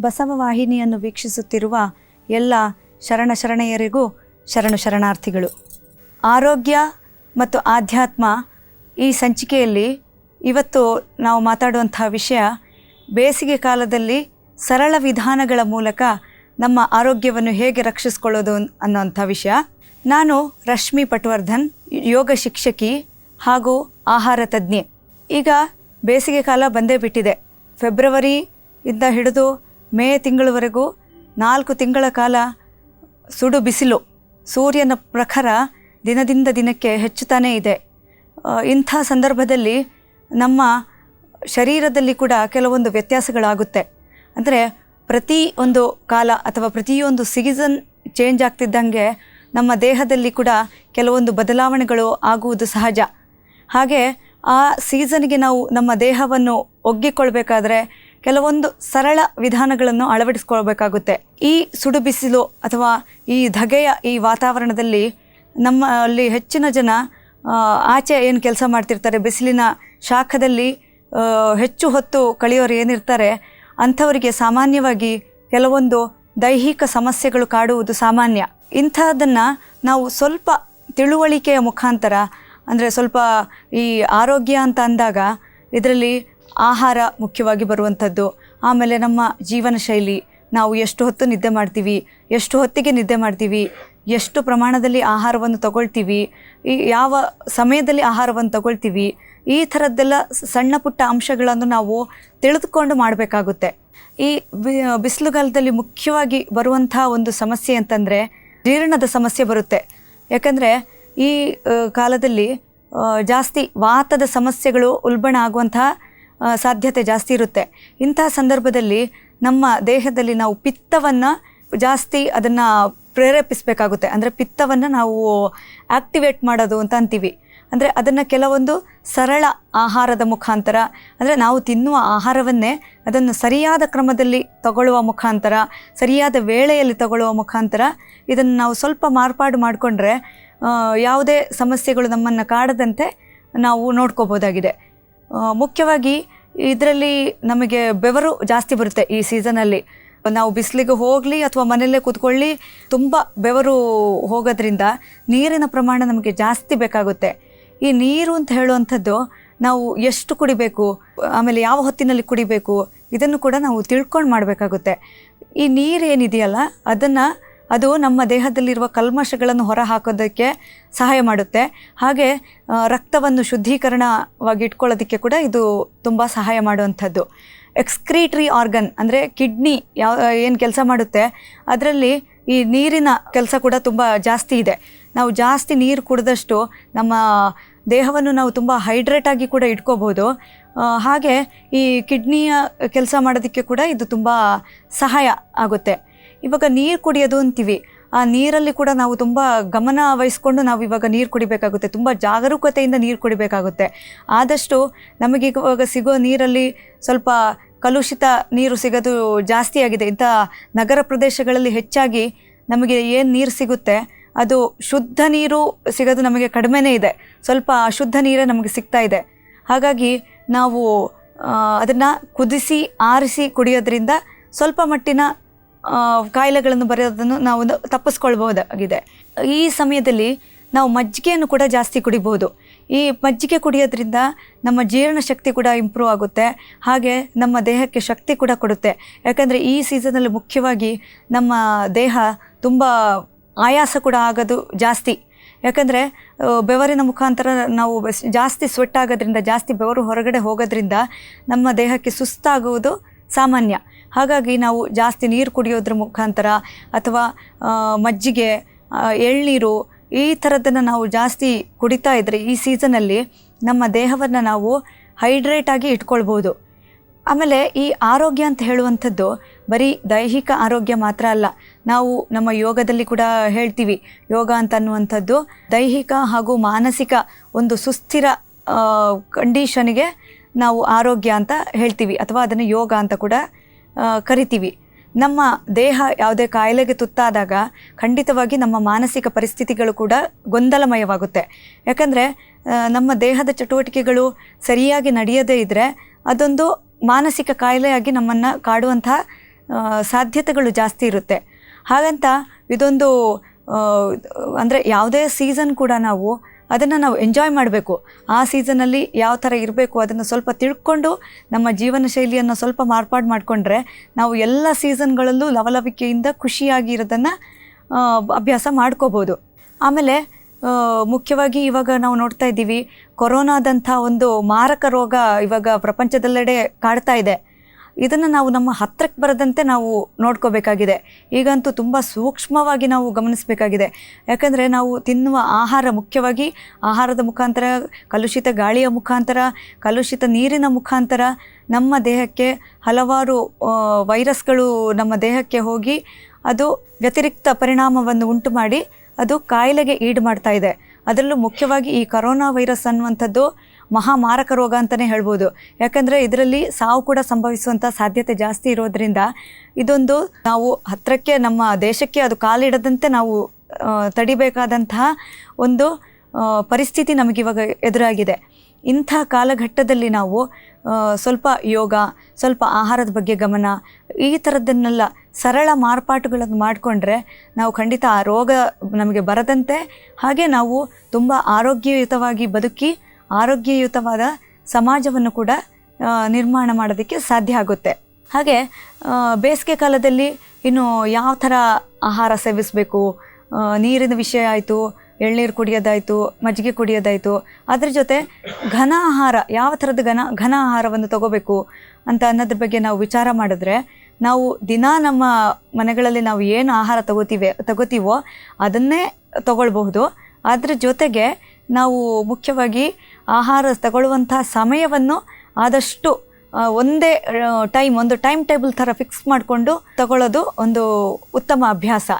ಬಸವ ವಾಹಿನಿಯನ್ನು ವೀಕ್ಷಿಸುತ್ತಿರುವ ಎಲ್ಲ ಶರಣ ಶರಣೆಯರಿಗೂ ಶರಣು ಶರಣಾರ್ಥಿಗಳು. ಆರೋಗ್ಯ ಮತ್ತು ಆಧ್ಯಾತ್ಮ ಈ ಸಂಚಿಕೆಯಲ್ಲಿ ಇವತ್ತು ನಾವು ಮಾತಾಡುವಂತಹ ವಿಷಯ ಬೇಸಿಗೆ ಕಾಲದಲ್ಲಿ ಸರಳ ವಿಧಾನಗಳ ಮೂಲಕ ನಮ್ಮ ಆರೋಗ್ಯವನ್ನು ಹೇಗೆ ರಕ್ಷಿಸ್ಕೊಳ್ಳೋದು ಅನ್ನೋಂಥ ವಿಷಯ. ನಾನು ರಶ್ಮಿ ಪಟ್ವರ್ಧನ್, ಯೋಗ ಶಿಕ್ಷಕಿ ಹಾಗೂ ಆಹಾರ ತಜ್ಞೆ. ಈಗ ಬೇಸಿಗೆ ಕಾಲ ಬಂದೇ ಬಿಟ್ಟಿದೆ. ಫೆಬ್ರವರಿ ಇಂದ ಹಿಡಿದು ಮೇ ತಿಂಗಳವರೆಗೂ ನಾಲ್ಕು ತಿಂಗಳ ಕಾಲ ಸುಡು ಬಿಸಿಲು ಸೂರ್ಯನ ಪ್ರಖರ ದಿನದಿಂದ ದಿನಕ್ಕೆ ಹೆಚ್ಚುತ್ತಾನೇ ಇದೆ. ಇಂಥ ಸಂದರ್ಭದಲ್ಲಿ ನಮ್ಮ ಶರೀರದಲ್ಲಿ ಕೂಡ ಕೆಲವೊಂದು ವ್ಯತ್ಯಾಸಗಳಾಗುತ್ತೆ. ಅಂದರೆ ಪ್ರತಿ ಒಂದು ಕಾಲ ಅಥವಾ ಪ್ರತಿಯೊಂದು ಸೀಸನ್ ಚೇಂಜ್ ಆಗ್ತಿದ್ದಂಗೆ ನಮ್ಮ ದೇಹದಲ್ಲಿ ಕೂಡ ಕೆಲವೊಂದು ಬದಲಾವಣೆಗಳು ಆಗುವುದು ಸಹಜ. ಹಾಗೆ ಆ ಸೀಸನ್ಗೆ ನಾವು ನಮ್ಮ ದೇಹವನ್ನು ಒಗ್ಗಿಕೊಳ್ಬೇಕಾದ್ರೆ ಕೆಲವೊಂದು ಸರಳ ವಿಧಾನಗಳನ್ನು ಅಳವಡಿಸ್ಕೊಳ್ಬೇಕಾಗುತ್ತೆ ಈ ಸುಡು ಬಿಸಿಲು ಅಥವಾ ಈ ಧಗೆಯ ಈ ವಾತಾವರಣದಲ್ಲಿ ನಮ್ಮಲ್ಲಿ ಹೆಚ್ಚಿನ ಜನ ಆಚೆ ಏನು ಕೆಲಸ ಮಾಡ್ತಿರ್ತಾರೆ, ಬಿಸಿಲಿನ ಶಾಖದಲ್ಲಿ ಹೆಚ್ಚು ಹೊತ್ತು ಕಳೆಯೋರು ಏನಿರ್ತಾರೆ, ಅಂಥವರಿಗೆ ಸಾಮಾನ್ಯವಾಗಿ ಕೆಲವೊಂದು ದೈಹಿಕ ಸಮಸ್ಯೆಗಳು ಕಾಡುವುದು ಸಾಮಾನ್ಯ. ಇಂಥದ್ದನ್ನು ನಾವು ಸ್ವಲ್ಪ ತಿಳುವಳಿಕೆಯ ಮುಖಾಂತರ, ಅಂದರೆ ಸ್ವಲ್ಪ ಈ ಆರೋಗ್ಯ ಅಂತ ಅಂದಾಗ, ಇದರಲ್ಲಿ ಆಹಾರ ಮುಖ್ಯವಾಗಿ ಬರುವಂಥದ್ದು. ಆಮೇಲೆ ನಮ್ಮ ಜೀವನ ಶೈಲಿ, ನಾವು ಎಷ್ಟು ಹೊತ್ತು ನಿದ್ದೆ ಮಾಡ್ತೀವಿ, ಎಷ್ಟು ಹೊತ್ತಿಗೆ ನಿದ್ದೆ ಮಾಡ್ತೀವಿ, ಎಷ್ಟು ಪ್ರಮಾಣದಲ್ಲಿ ಆಹಾರವನ್ನು ತಗೊಳ್ತೀವಿ, ಈ ಯಾವ ಸಮಯದಲ್ಲಿ ಆಹಾರವನ್ನು ತಗೊಳ್ತೀವಿ, ಈ ಥರದ್ದೆಲ್ಲ ಸಣ್ಣ ಪುಟ್ಟ ಅಂಶಗಳನ್ನು ನಾವು ತಿಳಿದುಕೊಂಡು ಮಾಡಬೇಕಾಗುತ್ತೆ. ಈ ಬಿಸಿಲುಗಾಲದಲ್ಲಿ ಮುಖ್ಯವಾಗಿ ಬರುವಂಥ ಒಂದು ಸಮಸ್ಯೆ ಅಂತಂದರೆ ಜೀರ್ಣದ ಸಮಸ್ಯೆ ಬರುತ್ತೆ. ಯಾಕಂದರೆ ಈ ಕಾಲದಲ್ಲಿ ಜಾಸ್ತಿ ವಾತದ ಸಮಸ್ಯೆಗಳು ಉಲ್ಬಣ ಆಗುವಂತಹ ಸಾಧ್ಯತೆ ಜಾಸ್ತಿ ಇರುತ್ತೆ. ಇಂತಹ ಸಂದರ್ಭದಲ್ಲಿ ನಮ್ಮ ದೇಹದಲ್ಲಿ ನಾವು ಪಿತ್ತವನ್ನು ಜಾಸ್ತಿ ಅದನ್ನು ಪ್ರೇರೇಪಿಸಬೇಕಾಗುತ್ತೆ. ಅಂದರೆ ಪಿತ್ತವನ್ನು ನಾವು ಆಕ್ಟಿವೇಟ್ ಮಾಡೋದು ಅಂತ ಅಂತೀವಿ. ಅಂದರೆ ಅದನ್ನು ಕೆಲವೊಂದು ಸರಳ ಆಹಾರದ ಮುಖಾಂತರ, ಅಂದರೆ ನಾವು ತಿನ್ನುವ ಆಹಾರವನ್ನೇ ಅದನ್ನು ಸರಿಯಾದ ಕ್ರಮದಲ್ಲಿ ತಗೊಳ್ಳುವ ಮುಖಾಂತರ, ಸರಿಯಾದ ವೇಳೆಯಲ್ಲಿ ತಗೊಳ್ಳುವ ಮುಖಾಂತರ ಇದನ್ನು ನಾವು ಸ್ವಲ್ಪ ಮಾರ್ಪಾಡು ಮಾಡಿಕೊಂಡ್ರೆ ಯಾವುದೇ ಸಮಸ್ಯೆಗಳು ನಮ್ಮನ್ನು ಕಾಡದಂತೆ ನಾವು ನೋಡ್ಕೋಬೋದಾಗಿದೆ ಮುಖ್ಯವಾಗಿ ಇದರಲ್ಲಿ ನಮಗೆ ಬೆವರು ಜಾಸ್ತಿ ಬರುತ್ತೆ ಈ ಸೀಸನಲ್ಲಿ. ನಾವು ಬಿಸಿಲಿಗೆ ಹೋಗಲಿ ಅಥವಾ ಮನೆಯಲ್ಲೇ ಕೂತ್ಕೊಳ್ಳಿ, ತುಂಬ ಬೆವರು ಹೋಗೋದ್ರಿಂದ ನೀರಿನ ಪ್ರಮಾಣ ನಮಗೆ ಜಾಸ್ತಿ ಬೇಕಾಗುತ್ತೆ. ಈ ನೀರು ಅಂತ ಹೇಳುವಂಥದ್ದು ನಾವು ಎಷ್ಟು ಕುಡಿಬೇಕು, ಆಮೇಲೆ ಯಾವ ಹೊತ್ತಿನಲ್ಲಿ ಕುಡಿಬೇಕು, ಇದನ್ನು ಕೂಡ ನಾವು ತಿಳ್ಕೊಂಡು ಮಾಡಬೇಕಾಗುತ್ತೆ. ಈ ನೀರು ಏನಿದೆಯಲ್ಲ, ಅದನ್ನು ಅದು ನಮ್ಮ ದೇಹದಲ್ಲಿರುವ ಕಲ್ಮಶಗಳನ್ನು ಹೊರಹಾಕೋದಕ್ಕೆ ಸಹಾಯ ಮಾಡುತ್ತೆ. ಹಾಗೆ ರಕ್ತವನ್ನು ಶುದ್ಧೀಕರಣವಾಗಿ ಇಟ್ಕೊಳ್ಳೋದಕ್ಕೆ ಕೂಡ ಇದು ತುಂಬ ಸಹಾಯ ಮಾಡುವಂಥದ್ದು. ಎಕ್ಸ್ಕ್ರೀಟ್ರಿ ಆರ್ಗನ್ ಅಂದರೆ ಕಿಡ್ನಿ ಯಾವ, ಏನು ಕೆಲಸ ಮಾಡುತ್ತೆ, ಅದರಲ್ಲಿ ಈ ನೀರಿನ ಕೆಲಸ ಕೂಡ ತುಂಬ ಜಾಸ್ತಿ ಇದೆ. ನಾವು ಜಾಸ್ತಿ ನೀರು ಕುಡಿದಷ್ಟು ನಮ್ಮ ದೇಹವನ್ನು ನಾವು ತುಂಬ ಹೈಡ್ರೇಟ್ ಆಗಿ ಕೂಡ ಇಟ್ಕೋಬೋದು. ಹಾಗೆ ಈ ಕಿಡ್ನಿಯ ಕೆಲಸ ಮಾಡೋದಕ್ಕೆ ಕೂಡ ಇದು ತುಂಬ ಸಹಾಯ ಆಗುತ್ತೆ. ಇವಾಗ ನೀರು ಕುಡಿಯೋದು ಅಂತೀವಿ. ಆ ನೀರಲ್ಲಿ ಕೂಡ ನಾವು ತುಂಬ ಗಮನ ವಹಿಸ್ಕೊಂಡು ನಾವು ಇವಾಗ ನೀರು ಕುಡಿಬೇಕಾಗುತ್ತೆ. ತುಂಬ ಜಾಗರೂಕತೆಯಿಂದ ನೀರು ಕುಡಿಬೇಕಾಗುತ್ತೆ. ಆದಷ್ಟು ನಮಗೆ ಇವಾಗ ಸಿಗೋ ನೀರಲ್ಲಿ ಸ್ವಲ್ಪ ಕಲುಷಿತ ನೀರು ಸಿಗೋದು ಜಾಸ್ತಿ ಆಗಿದೆ. ಇಂಥ ನಗರ ಪ್ರದೇಶಗಳಲ್ಲಿ ಹೆಚ್ಚಾಗಿ ನಮಗೆ ಏನು ನೀರು ಸಿಗುತ್ತೆ, ಅದು ಶುದ್ಧ ನೀರು ಸಿಗೋದು ನಮಗೆ ಕಡಿಮೆನೇ ಇದೆ. ಸ್ವಲ್ಪ ಅಶುದ್ಧ ನೀರೇ ನಮಗೆ ಸಿಗ್ತಾ ಇದೆ. ಹಾಗಾಗಿ ನಾವು ಅದನ್ನು ಕುದಿಸಿ, ಆರಿಸಿ ಕುಡಿಯೋದ್ರಿಂದ ಸ್ವಲ್ಪ ಮಟ್ಟಿನ ಕಾಯಿಲೆಗಳನ್ನು ಬರೋದನ್ನು ನಾವು ತಪ್ಪಿಸ್ಕೊಳ್ಬೋದಾಗಿದೆ ಈ ಸಮಯದಲ್ಲಿ ನಾವು ಮಜ್ಜಿಗೆಯನ್ನು ಕೂಡ ಜಾಸ್ತಿ ಕುಡಿಬೋದು ಈ ಮಜ್ಜಿಗೆ ಕುಡಿಯೋದ್ರಿಂದ ನಮ್ಮ ಜೀರ್ಣಶಕ್ತಿ ಕೂಡ ಇಂಪ್ರೂವ್ ಆಗುತ್ತೆ. ಹಾಗೆ ನಮ್ಮ ದೇಹಕ್ಕೆ ಶಕ್ತಿ ಕೂಡ ಕೊಡುತ್ತೆ. ಯಾಕಂದರೆ ಈ ಸೀಸನಲ್ಲಿ ಮುಖ್ಯವಾಗಿ ನಮ್ಮ ದೇಹ ತುಂಬ ಆಯಾಸ ಕೂಡ ಆಗೋದು ಜಾಸ್ತಿ. ಯಾಕಂದರೆ ಬೆವರಿನ ಮುಖಾಂತರ ನಾವು ಜಾಸ್ತಿ ಸ್ವೆಟ್ ಆಗೋದ್ರಿಂದ, ಜಾಸ್ತಿ ಬೆವರು ಹೊರಗಡೆ ಹೋಗೋದ್ರಿಂದ ನಮ್ಮ ದೇಹಕ್ಕೆ ಸುಸ್ತಾಗುವುದು ಸಾಮಾನ್ಯ. ಹಾಗಾಗಿ ನಾವು ಜಾಸ್ತಿ ನೀರು ಕುಡಿಯೋದ್ರ ಮುಖಾಂತರ ಅಥವಾ ಮಜ್ಜಿಗೆ ಎಳ್ನೀರು ಈ ಥರದ್ದನ್ನು ನಾವು ಜಾಸ್ತಿ ಕುಡಿತಾ ಇದ್ದರೆ ಈ ಸೀಸನಲ್ಲಿ ನಮ್ಮ ದೇಹವನ್ನು ನಾವು ಹೈಡ್ರೇಟ್ ಆಗಿ ಇಟ್ಕೊಳ್ಬೋದು. ಆಮೇಲೆ ಈ ಆರೋಗ್ಯ ಅಂತ ಹೇಳುವಂಥದ್ದು ಬರೀ ದೈಹಿಕ ಆರೋಗ್ಯ ಮಾತ್ರ ಅಲ್ಲ, ನಾವು ನಮ್ಮ ಯೋಗದಲ್ಲಿ ಕೂಡ ಹೇಳ್ತೀವಿ. ಯೋಗ ಅಂತ ಅನ್ನುವಂಥದ್ದು ದೈಹಿಕ ಹಾಗೂ ಮಾನಸಿಕ ಒಂದು ಸುಸ್ಥಿರ ಕಂಡೀಷನ್ಗೆ ನಾವು ಆರೋಗ್ಯ ಅಂತ ಹೇಳ್ತೀವಿ. ಅಥವಾ ಅದನ್ನು ಯೋಗ ಅಂತ ಕೂಡ ಕರಿತೀವಿ. ನಮ್ಮ ದೇಹ ಯಾವುದೇ ಕಾಯಿಲೆಗೆ ತುತ್ತಾದಾಗ ಖಂಡಿತವಾಗಿ ನಮ್ಮ ಮಾನಸಿಕ ಪರಿಸ್ಥಿತಿಗಳು ಕೂಡ ಗೊಂದಲಮಯವಾಗುತ್ತೆ. ಯಾಕಂದರೆ ನಮ್ಮ ದೇಹದ ಚಟುವಟಿಕೆಗಳು ಸರಿಯಾಗಿ ನಡೆಯದೇ ಇದ್ದರೆ ಅದೊಂದು ಮಾನಸಿಕ ಕಾಯಿಲೆಯಾಗಿ ನಮ್ಮನ್ನು ಕಾಡುವಂಥ ಸಾಧ್ಯತೆಗಳು ಜಾಸ್ತಿ ಇರುತ್ತೆ. ಹಾಗಂತ ಇದೊಂದು ಅಂದರೆ ಯಾವುದೇ ಸೀಸನ್ ಕೂಡ ನಾವು ಅದನ್ನು ನಾವು ಎಂಜಾಯ್ ಮಾಡಬೇಕು. ಆ ಸೀಸನಲ್ಲಿ ಯಾವ ಥರ ಇರಬೇಕು ಅದನ್ನು ಸ್ವಲ್ಪ ತಿಳ್ಕೊಂಡು ನಮ್ಮ ಜೀವನ ಶೈಲಿಯನ್ನು ಸ್ವಲ್ಪ ಮಾರ್ಪಾಡು ಮಾಡಿಕೊಂಡ್ರೆ ನಾವು ಎಲ್ಲ ಸೀಸನ್ಗಳಲ್ಲೂ ಲವಲವಿಕೆಯಿಂದ ಖುಷಿಯಾಗಿ ಇರೋದನ್ನು ಅಭ್ಯಾಸ ಮಾಡ್ಕೋಬೋದು. ಆಮೇಲೆ ಮುಖ್ಯವಾಗಿ ಇವಾಗ ನಾವು ನೋಡ್ತಾ ಇದ್ದೀವಿ, ಕೊರೋನಾದಂಥ ಒಂದು ಮಾರಕ ರೋಗ ಇವಾಗ ಪ್ರಪಂಚದೆಲ್ಲೆಡೆ ಕಾಡ್ತಾ ಇದೆ. ಇದನ್ನು ನಾವು ನಮ್ಮ ಹತ್ತಿರಕ್ಕೆ ಬರದಂತೆ ನಾವು ನೋಡ್ಕೋಬೇಕಾಗಿದೆ. ಈಗಂತೂ ತುಂಬ ಸೂಕ್ಷ್ಮವಾಗಿ ನಾವು ಗಮನಿಸಬೇಕಾಗಿದೆ. ಯಾಕಂದರೆ ನಾವು ತಿನ್ನುವ ಆಹಾರ ಮುಖ್ಯವಾಗಿ ಆಹಾರದ ಮುಖಾಂತರ, ಕಲುಷಿತ ಗಾಳಿಯ ಮುಖಾಂತರ, ಕಲುಷಿತ ನೀರಿನ ಮುಖಾಂತರ ನಮ್ಮ ದೇಹಕ್ಕೆ ಹಲವಾರು ವೈರಸ್ಗಳು ನಮ್ಮ ದೇಹಕ್ಕೆ ಹೋಗಿ ಅದು ವ್ಯತಿರಿಕ್ತ ಪರಿಣಾಮವನ್ನು ಉಂಟು ಮಾಡಿ ಅದು ಕಾಯಿಲೆಗೆ ಈಡು ಮಾಡ್ತಾ ಇದೆ. ಅದರಲ್ಲೂ ಮುಖ್ಯವಾಗಿ ಈ ಕರೋನಾ ವೈರಸ್ ಅನ್ನುವಂಥದ್ದು ಮಹಾಮಾರಕ ರೋಗ ಅಂತಲೇ ಹೇಳ್ಬೋದು. ಯಾಕಂದರೆ ಇದರಲ್ಲಿ ಸಾವು ಕೂಡ ಸಂಭವಿಸುವಂಥ ಸಾಧ್ಯತೆ ಜಾಸ್ತಿ ಇರೋದ್ರಿಂದ ಇದೊಂದು ನಾವು ಹತ್ತಿರಕ್ಕೆ ನಮ್ಮ ದೇಶಕ್ಕೆ ಅದು ಕಾಲಿಡದಂತೆ ನಾವು ತಡಿಬೇಕಾದಂತಹ ಒಂದು ಪರಿಸ್ಥಿತಿ ನಮಗಿವಾಗ ಎದುರಾಗಿದೆ. ಇಂಥ ಕಾಲಘಟ್ಟದಲ್ಲಿ ನಾವು ಸ್ವಲ್ಪ ಯೋಗ, ಸ್ವಲ್ಪ ಆಹಾರದ ಬಗ್ಗೆ ಗಮನ, ಈ ಥರದ್ದನ್ನೆಲ್ಲ ಸರಳ ಮಾರ್ಪಾಟುಗಳನ್ನು ಮಾಡಿಕೊಂಡ್ರೆ ನಾವು ಖಂಡಿತ ಆ ರೋಗ ನಮಗೆ ಬರದಂತೆ ಹಾಗೆ ನಾವು ತುಂಬ ಆರೋಗ್ಯಯುತವಾಗಿ ಬದುಕಿ ಆರೋಗ್ಯಯುತವಾದ ಸಮಾಜವನ್ನು ಕೂಡ ನಿರ್ಮಾಣ ಮಾಡೋದಕ್ಕೆ ಸಾಧ್ಯ ಆಗುತ್ತೆ. ಹಾಗೆ ಬೇಸಿಗೆ ಕಾಲದಲ್ಲಿ ಇನ್ನು ಯಾವ ಥರ ಆಹಾರ ಸೇವಿಸಬೇಕು? ನೀರಿನ ವಿಷಯ ಆಯಿತು, ಎಳ್ನೀರು ಕುಡಿಯೋದಾಯಿತು, ಮಜ್ಜಿಗೆ ಕುಡಿಯೋದಾಯಿತು. ಅದ್ರ ಜೊತೆ ಘನ ಆಹಾರ, ಯಾವ ಥರದ ಘನ ಘನ ಆಹಾರವನ್ನು ತಗೋಬೇಕು ಅಂತ ಅನ್ನೋದ್ರ ಬಗ್ಗೆ ನಾವು ವಿಚಾರ ಮಾಡಿದ್ರೆ, ನಾವು ದಿನಾ ನಮ್ಮ ಮನೆಗಳಲ್ಲಿ ನಾವು ಏನು ಆಹಾರ ತಗೋತೀವಿ, ತಗೋತೀವೋ ಅದನ್ನೇ ತಗೊಳ್ಬಹುದು. ಅದ್ರ ಜೊತೆಗೆ ನಾವು ಮುಖ್ಯವಾಗಿ ಆಹಾರ ತಗೊಳ್ಳುವಂಥ ಸಮಯವನ್ನು ಆದಷ್ಟು ಒಂದೇ ಟೈಮ್, ಒಂದು ಟೈಮ್ ಟೇಬಲ್ ಥರ ಫಿಕ್ಸ್ ಮಾಡಿಕೊಂಡು ತಗೊಳ್ಳೋದು ಒಂದು ಉತ್ತಮ ಅಭ್ಯಾಸ.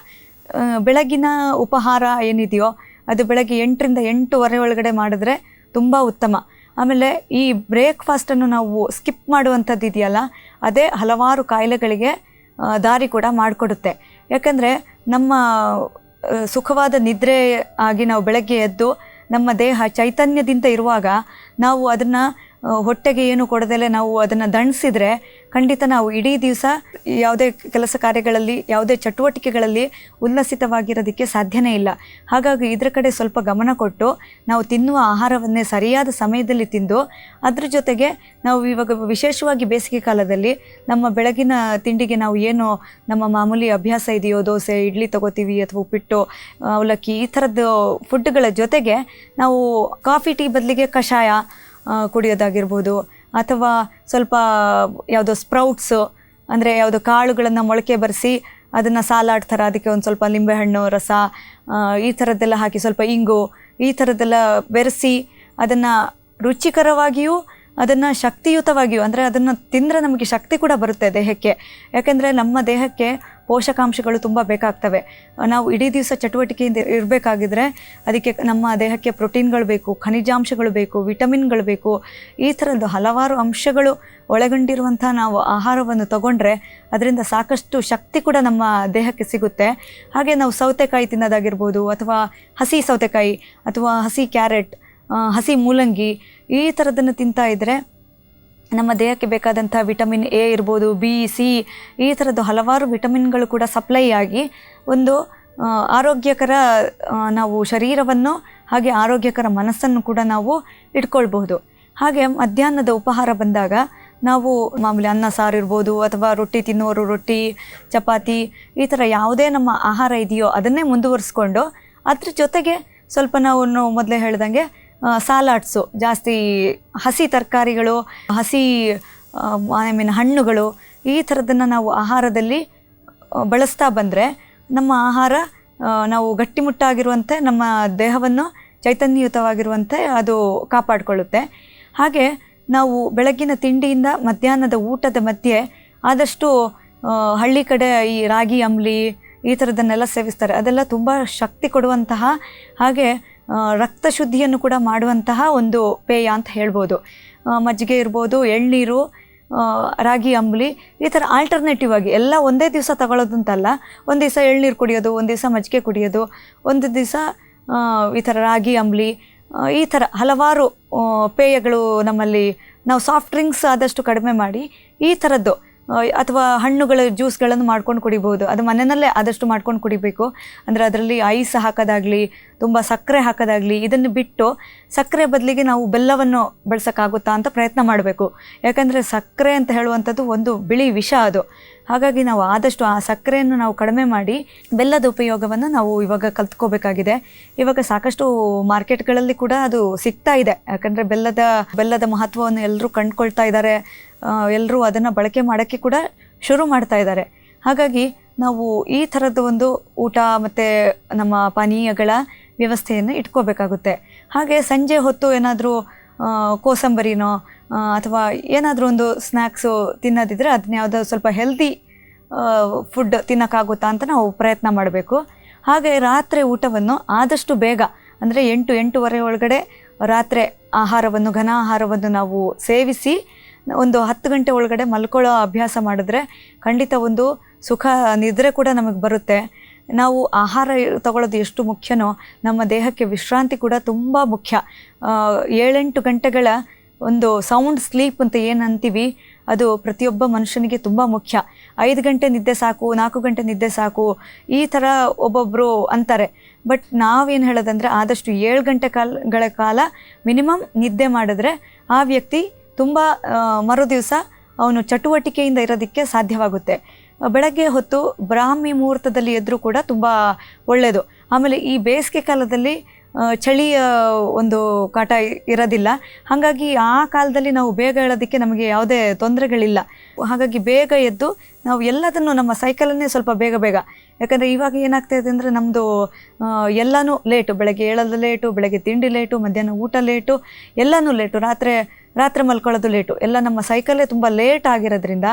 ಬೆಳಗಿನ ಉಪಹಾರ ಏನಿದೆಯೋ ಅದು ಬೆಳಗ್ಗೆ ಎಂಟರಿಂದ ಎಂಟೂವರೆ ಒಳಗಡೆ ಮಾಡಿದ್ರೆ ತುಂಬ ಉತ್ತಮ. ಆಮೇಲೆ ಈ ಬ್ರೇಕ್ಫಾಸ್ಟನ್ನು ನಾವು ಸ್ಕಿಪ್ ಮಾಡುವಂಥದ್ದು ಇದೆಯಲ್ಲ, ಅದೇ ಹಲವಾರು ಕಾಯಿಲೆಗಳಿಗೆ ದಾರಿ ಕೂಡ ಮಾಡಿಕೊಡುತ್ತೆ. ಯಾಕಂದರೆ ನಮ್ಮ ಸುಖವಾದ ನಿದ್ರೆ ಆಗಿ ನಾವು ಬೆಳಗ್ಗೆ ಎದ್ದು ನಮ್ಮ ದೇಹ ಚೈತನ್ಯದಿಂದ ಇರುವಾಗ ನಾವು ಅದನ್ನು ಹೊಟ್ಟೆಗೆ ಏನು ಕೊಡದಲೆ ನಾವು ಅದನ್ನು ದಣಿಸಿದರೆ ಖಂಡಿತ ನಾವು ಇಡೀ ದಿವಸ ಯಾವುದೇ ಕೆಲಸ ಕಾರ್ಯಗಳಲ್ಲಿ, ಯಾವುದೇ ಚಟುವಟಿಕೆಗಳಲ್ಲಿ ಉಲ್ಲಸಿತವಾಗಿರೋದಕ್ಕೆ ಸಾಧ್ಯನೇ ಇಲ್ಲ. ಹಾಗಾಗಿ ಇದರ ಕಡೆ ಸ್ವಲ್ಪ ಗಮನ ಕೊಟ್ಟು ನಾವು ತಿನ್ನುವ ಆಹಾರವನ್ನೇ ಸರಿಯಾದ ಸಮಯದಲ್ಲಿ ತಿಂದು ಅದ್ರ ಜೊತೆಗೆ ನಾವು ಇವಾಗ ವಿಶೇಷವಾಗಿ ಬೇಸಿಗೆ ಕಾಲದಲ್ಲಿ ನಮ್ಮ ಬೆಳಗಿನ ತಿಂಡಿಗೆ ನಾವು ಏನು ನಮ್ಮ ಮಾಮೂಲಿ ಅಭ್ಯಾಸ ಇದೆಯೋ, ದೋಸೆ, ಇಡ್ಲಿ ತಗೋತೀವಿ ಅಥವಾ ಉಪ್ಪಿಟ್ಟು, ಅವಲಕ್ಕಿ ಈ ಥರದ್ದು ಫುಡ್ಗಳ ಜೊತೆಗೆ ನಾವು ಕಾಫಿ ಟೀ ಬದಲಿಗೆ ಕಷಾಯ ಕುಡಿಯೋದಾಗಿರ್ಬೋದು ಅಥವಾ ಸ್ವಲ್ಪ ಯಾವುದೋ ಸ್ಪ್ರೌಟ್ಸು, ಅಂದರೆ ಯಾವುದೋ ಕಾಳುಗಳನ್ನು ಮೊಳಕೆ ಬರೆಸಿ ಅದನ್ನು ಸಾಲಾಡ್ ಥರ, ಅದಕ್ಕೆ ಒಂದು ಸ್ವಲ್ಪ ಲಿಂಬೆಹಣ್ಣು, ರಸ ಈ ಥರದ್ದೆಲ್ಲ ಹಾಕಿ ಸ್ವಲ್ಪ ಇಂಗು, ಈ ಥರದ್ದೆಲ್ಲ ಬೆರೆಸಿ ಅದನ್ನು ರುಚಿಕರವಾಗಿಯೂ ಅದನ್ನು ಶಕ್ತಿಯುತವಾಗಿಯೂ, ಅಂದರೆ ಅದನ್ನು ತಿಂದರೆ ನಮಗೆ ಶಕ್ತಿ ಕೂಡ ಬರುತ್ತೆ ದೇಹಕ್ಕೆ. ಯಾಕೆಂದರೆ ನಮ್ಮ ದೇಹಕ್ಕೆ ಪೋಷಕಾಂಶಗಳು ತುಂಬ ಬೇಕಾಗ್ತವೆ. ನಾವು ಇಡೀ ದಿವಸ ಚಟುವಟಿಕೆಯಿಂದ ಇರಬೇಕಾಗಿದ್ರೆ ಅದಕ್ಕೆ ನಮ್ಮ ದೇಹಕ್ಕೆ ಪ್ರೋಟೀನ್ಗಳು ಬೇಕು, ಖನಿಜಾಂಶಗಳು ಬೇಕು, ವಿಟಮಿನ್ಗಳು ಬೇಕು. ಈ ಥರದ್ದು ಹಲವಾರು ಅಂಶಗಳು ಒಳಗೊಂಡಿರುವಂಥ ನಾವು ಆಹಾರವನ್ನು ತಗೊಂಡ್ರೆ ಅದರಿಂದ ಸಾಕಷ್ಟು ಶಕ್ತಿ ಕೂಡ ನಮ್ಮ ದೇಹಕ್ಕೆ ಸಿಗುತ್ತೆ. ಹಾಗೆ ನಾವು ಸೌತೆಕಾಯಿ ತಿನ್ನೋದಾಗಿರ್ಬೋದು ಅಥವಾ ಹಸಿ ಸೌತೆಕಾಯಿ ಅಥವಾ ಹಸಿ ಕ್ಯಾರೆಟ್ ಹಸಿ ಮೂಲಂಗಿ ಈ ಥರದನ್ನು ತಿಂತಾ ಇದ್ದರೆ ನಮ್ಮ ದೇಹಕ್ಕೆ ಬೇಕಾದಂಥ ವಿಟಮಿನ್ ಎ ಇರ್ಬೋದು, ಬಿ, ಸಿ, ಈ ಥರದ್ದು ಹಲವಾರು ವಿಟಮಿನ್ಗಳು ಕೂಡ ಸಪ್ಲೈ ಆಗಿ ಒಂದು ಆರೋಗ್ಯಕರ ನಾವು ಶರೀರವನ್ನು ಹಾಗೆ ಆರೋಗ್ಯಕರ ಮನಸ್ಸನ್ನು ಕೂಡ ನಾವು ಇಟ್ಕೊಳ್ಬಹುದು. ಹಾಗೆ ಮಧ್ಯಾಹ್ನದ ಉಪಹಾರ ಬಂದಾಗ ನಾವು ಮಾಮೂಲಿ ಅನ್ನ, ಸಾರು ಇರ್ಬೋದು, ಅಥವಾ ರೊಟ್ಟಿ ತಿನ್ನುವರು ರೊಟ್ಟಿ, ಚಪಾತಿ, ಈ ಥರ ಯಾವುದೇ ನಮ್ಮ ಆಹಾರ ಇದೆಯೋ ಅದನ್ನೇ ಮುಂದುವರಿಸ್ಕೊಂಡು ಅದ್ರ ಜೊತೆಗೆ ಸ್ವಲ್ಪ ನಾವು ಮೊದಲೇ ಹೇಳ್ದಂಗೆ ಸಾಲಾಡ್ಸು ಜಾಸ್ತಿ ಹಸಿ ತರಕಾರಿಗಳು, ಹಸಿ ಐ ಮೀನ್ ಹಣ್ಣುಗಳು, ಈ ಥರದನ್ನು ನಾವು ಆಹಾರದಲ್ಲಿ ಬಳಸ್ತಾ ಬಂದರೆ ನಮ್ಮ ಆಹಾರ ನಾವು ಗಟ್ಟಿಮುಟ್ಟಾಗಿರುವಂತೆ, ನಮ್ಮ ದೇಹವನ್ನು ಚೈತನ್ಯಯುತವಾಗಿರುವಂತೆ ಅದು ಕಾಪಾಡಿಕೊಳ್ಳುತ್ತೆ. ಹಾಗೆ ನಾವು ಬೆಳಗ್ಗಿನ ತಿಂಡಿಯಿಂದ ಮಧ್ಯಾಹ್ನದ ಊಟದ ಮಧ್ಯೆ ಆದಷ್ಟು ಹಳ್ಳಿ ಕಡೆ ಈ ರಾಗಿ, ಅಂಬ್ಲಿ ಈ ಥರದನ್ನೆಲ್ಲ ಸೇವಿಸ್ತಾರೆ. ಅದೆಲ್ಲ ತುಂಬ ಶಕ್ತಿ ಕೊಡುವಂತಹ ಹಾಗೆ ರಕ್ತ ಶುದ್ಧಿಯನ್ನು ಕೂಡ ಮಾಡುವಂತಹ ಒಂದು ಪೇಯ ಅಂತ ಹೇಳ್ಬೋದು. ಮಜ್ಜಿಗೆ ಇರ್ಬೋದು, ಎಳ್ನೀರು ರಾಗಿ, ಅಂಬ್ಲಿ, ಈ ಥರ ಆಲ್ಟರ್ನೇಟಿವ್ ಆಗಿ ಎಲ್ಲ ಒಂದೇ ದಿವಸ ತಗೊಳ್ಳೋದು ಅಂತಲ್ಲ ಒಂದು ದಿವಸ ಎಳ್ನೀರು ಕುಡಿಯೋದು, ಒಂದು ದಿವಸ ಮಜ್ಜಿಗೆ ಕುಡಿಯೋದು, ಒಂದು ದಿವಸ ಈ ಥರ ರಾಗಿ, ಅಂಬ್ಲಿ ಈ ಥರ ಹಲವಾರು ಪೇಯಗಳು ನಮ್ಮಲ್ಲಿ ನಾವು ಸಾಫ್ಟ್ ಡ್ರಿಂಕ್ಸ್ ಆದಷ್ಟು ಕಡಿಮೆ ಮಾಡಿ ಈ ಥರದ್ದು ಅಥವಾ ಹಣ್ಣುಗಳ ಜ್ಯೂಸ್ಗಳನ್ನು ಮಾಡ್ಕೊಂಡು ಕುಡಿಬೋದು. ಅದು ಮನೆಯಲ್ಲೇ ಆದಷ್ಟು ಮಾಡ್ಕೊಂಡು ಕುಡಿಬೇಕು. ಅಂದರೆ ಅದರಲ್ಲಿ ಐಸ್ ಹಾಕೋದಾಗಲಿ, ತುಂಬ ಸಕ್ಕರೆ ಹಾಕೋದಾಗಲಿ, ಇದನ್ನು ಬಿಟ್ಟು ಸಕ್ಕರೆ ಬದಲಿಗೆ ನಾವು ಬೆಲ್ಲವನ್ನು ಬಳಸೋಕ್ಕಾಗುತ್ತಾ ಅಂತ ಪ್ರಯತ್ನ ಮಾಡಬೇಕು. ಯಾಕಂದರೆ ಸಕ್ಕರೆ ಅಂತ ಹೇಳುವಂಥದ್ದು ಒಂದು ಬಿಳಿ ವಿಷ ಅದು. ಹಾಗಾಗಿ ನಾವು ಆದಷ್ಟು ಆ ಸಕ್ಕರೆಯನ್ನು ನಾವು ಕಡಿಮೆ ಮಾಡಿ ಬೆಲ್ಲದ ಉಪಯೋಗವನ್ನು ನಾವು ಇವಾಗ ಕಲ್ತ್ಕೋಬೇಕಾಗಿದೆ. ಇವಾಗ ಸಾಕಷ್ಟು ಮಾರ್ಕೆಟ್ಗಳಲ್ಲಿ ಕೂಡ ಅದು ಸಿಗ್ತಾ ಇದೆ. ಯಾಕಂದರೆ ಬೆಲ್ಲದ ಬೆಲ್ಲದ ಮಹತ್ವವನ್ನು ಎಲ್ಲರೂ ಕಂಡುಕೊಳ್ತಾ ಇದ್ದಾರೆ. ಎಲ್ಲರೂ ಅದನ್ನು ಬಳಕೆ ಮಾಡೋಕ್ಕೆ ಕೂಡ ಶುರು ಮಾಡ್ತಾ ಇದ್ದಾರೆ. ಹಾಗಾಗಿ ನಾವು ಈ ಥರದ ಒಂದು ಊಟ ಮತ್ತು ನಮ್ಮ ಪಾನೀಯಗಳ ವ್ಯವಸ್ಥೆಯನ್ನು ಇಟ್ಕೋಬೇಕಾಗುತ್ತೆ. ಹಾಗೆ ಸಂಜೆ ಹೊತ್ತು ಏನಾದರೂ ಕೋಸಂಬರಿನೋ ಅಥವಾ ಏನಾದರೂ ಒಂದು ಸ್ನ್ಯಾಕ್ಸು ತಿನ್ನೋದಿದ್ರೆ ಅದನ್ನ ಯಾವುದೋ ಸ್ವಲ್ಪ ಹೆಲ್ದಿ ಫುಡ್ ತಿನ್ನೋಕ್ಕಾಗುತ್ತಾ ಅಂತ ನಾವು ಪ್ರಯತ್ನ ಮಾಡಬೇಕು. ಹಾಗೆ ರಾತ್ರಿ ಊಟವನ್ನು ಆದಷ್ಟು ಬೇಗ, ಅಂದರೆ ಎಂಟು ಎಂಟೂವರೆ ಒಳಗಡೆ ರಾತ್ರಿ ಆಹಾರವನ್ನು ಘನ ಆಹಾರವನ್ನು ನಾವು ಸೇವಿಸಿ ಒಂದು ಹತ್ತು ಗಂಟೆ ಒಳಗಡೆ ಮಲ್ಕೊಳ್ಳೋ ಅಭ್ಯಾಸ ಮಾಡಿದ್ರೆ ಖಂಡಿತ ಒಂದು ಸುಖ, ನಿದ್ರೆ ಕೂಡ ನಮಗೆ ಬರುತ್ತೆ. ನಾವು ಆಹಾರ ತಗೊಳ್ಳೋದು ಎಷ್ಟು ಮುಖ್ಯನೋ ನಮ್ಮ ದೇಹಕ್ಕೆ ವಿಶ್ರಾಂತಿ ಕೂಡ ತುಂಬ ಮುಖ್ಯ. ಏಳೆಂಟು ಗಂಟೆಗಳ ಒಂದು ಸೌಂಡ್ ಸ್ಲೀಪ್ ಅಂತ ಏನು ಅಂತೀವಿ, ಅದು ಪ್ರತಿಯೊಬ್ಬ ಮನುಷ್ಯನಿಗೆ ತುಂಬ ಮುಖ್ಯ. ಐದು ಗಂಟೆ ನಿದ್ದೆ ಸಾಕು, ನಾಲ್ಕು ಗಂಟೆ ನಿದ್ದೆ ಸಾಕು, ಈ ಥರ ಒಬ್ಬೊಬ್ಬರು ಅಂತಾರೆ. ಬಟ್ ನಾವೇನು ಹೇಳೋದಂದರೆ ಆದಷ್ಟು ಏಳು ಗಂಟೆ ಕಾಲಗಳ ಕಾಲ ಮಿನಿಮಮ್ ನಿದ್ದೆ ಮಾಡಿದ್ರೆ ಆ ವ್ಯಕ್ತಿ ತುಂಬ ಮರುದಿವಸ ಅವನು ಚಟುವಟಿಕೆಯಿಂದ ಇರೋದಕ್ಕೆ ಸಾಧ್ಯವಾಗುತ್ತೆ. ಬೆಳಗ್ಗೆ ಹೊತ್ತು ಬ್ರಾಹ್ಮಿ ಮುಹೂರ್ತದಲ್ಲಿ ಎದ್ದರೂ ಕೂಡ ತುಂಬ ಒಳ್ಳೆಯದು ಆಮೇಲೆ ಈ ಬೇಸಿಗೆ ಕಾಲದಲ್ಲಿ ಚಳಿಯ ಒಂದು ಕಾಟ ಇರೋದಿಲ್ಲ. ಹಾಗಾಗಿ ಆ ಕಾಲದಲ್ಲಿ ನಾವು ಬೇಗ ಹೇಳೋದಕ್ಕೆ ನಮಗೆ ಯಾವುದೇ ತೊಂದರೆಗಳಿಲ್ಲ. ಹಾಗಾಗಿ ಬೇಗ ಎದ್ದು ನಾವು ಎಲ್ಲದನ್ನು ನಮ್ಮ ಸೈಕಲನ್ನೇ ಸ್ವಲ್ಪ ಬೇಗ ಬೇಗ. ಯಾಕಂದರೆ ಇವಾಗ ಏನಾಗ್ತಾ ಇದೆ ಅಂದರೆ ನಮ್ಮದು ಎಲ್ಲನೂ ಲೇಟು. ಬೆಳಗ್ಗೆ ಏಳೋದು ಲೇಟು, ಬೆಳಗ್ಗೆ ತಿಂಡಿ ಲೇಟು, ಮಧ್ಯಾಹ್ನ ಊಟ ಲೇಟು, ಎಲ್ಲನೂ ಲೇಟು. ರಾತ್ರಿ ರಾತ್ರಿ ಮಲ್ಕೊಳ್ಳೋದು ಲೇಟು ಎಲ್ಲ ನಮ್ಮ ಸೈಕಲ್ಲೇ ತುಂಬ ಲೇಟ್ ಆಗಿರೋದ್ರಿಂದ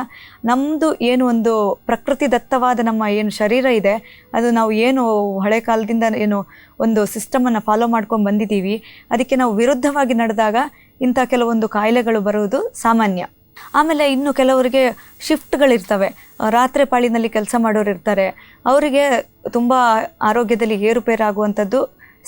ನಮ್ಮದು ಏನು ಒಂದು ಪ್ರಕೃತಿ ದತ್ತವಾದ ನಮ್ಮ ಏನು ಶರೀರ ಇದೆ, ಅದು ನಾವು ಏನು ಹಳೆ ಕಾಲದಿಂದ ಏನು ಒಂದು ಸಿಸ್ಟಮನ್ನು ಫಾಲೋ ಮಾಡ್ಕೊಂಡು ಬಂದಿದ್ದೀವಿ, ಅದಕ್ಕೆ ನಾವು ವಿರುದ್ಧವಾಗಿ ನಡೆದಾಗ ಇಂಥ ಕೆಲವೊಂದು ಕಾಯಿಲೆಗಳು ಬರುವುದು ಸಾಮಾನ್ಯ. ಆಮೇಲೆ ಇನ್ನು ಕೆಲವರಿಗೆ ಶಿಫ್ಟ್ಗಳಿರ್ತವೆ ರಾತ್ರಿ ಪಾಳಿನಲ್ಲಿ ಕೆಲಸ ಮಾಡೋರು ಇರ್ತಾರೆ ಅವರಿಗೆ ತುಂಬ ಆರೋಗ್ಯದಲ್ಲಿ ಏರುಪೇರಾಗುವಂಥದ್ದು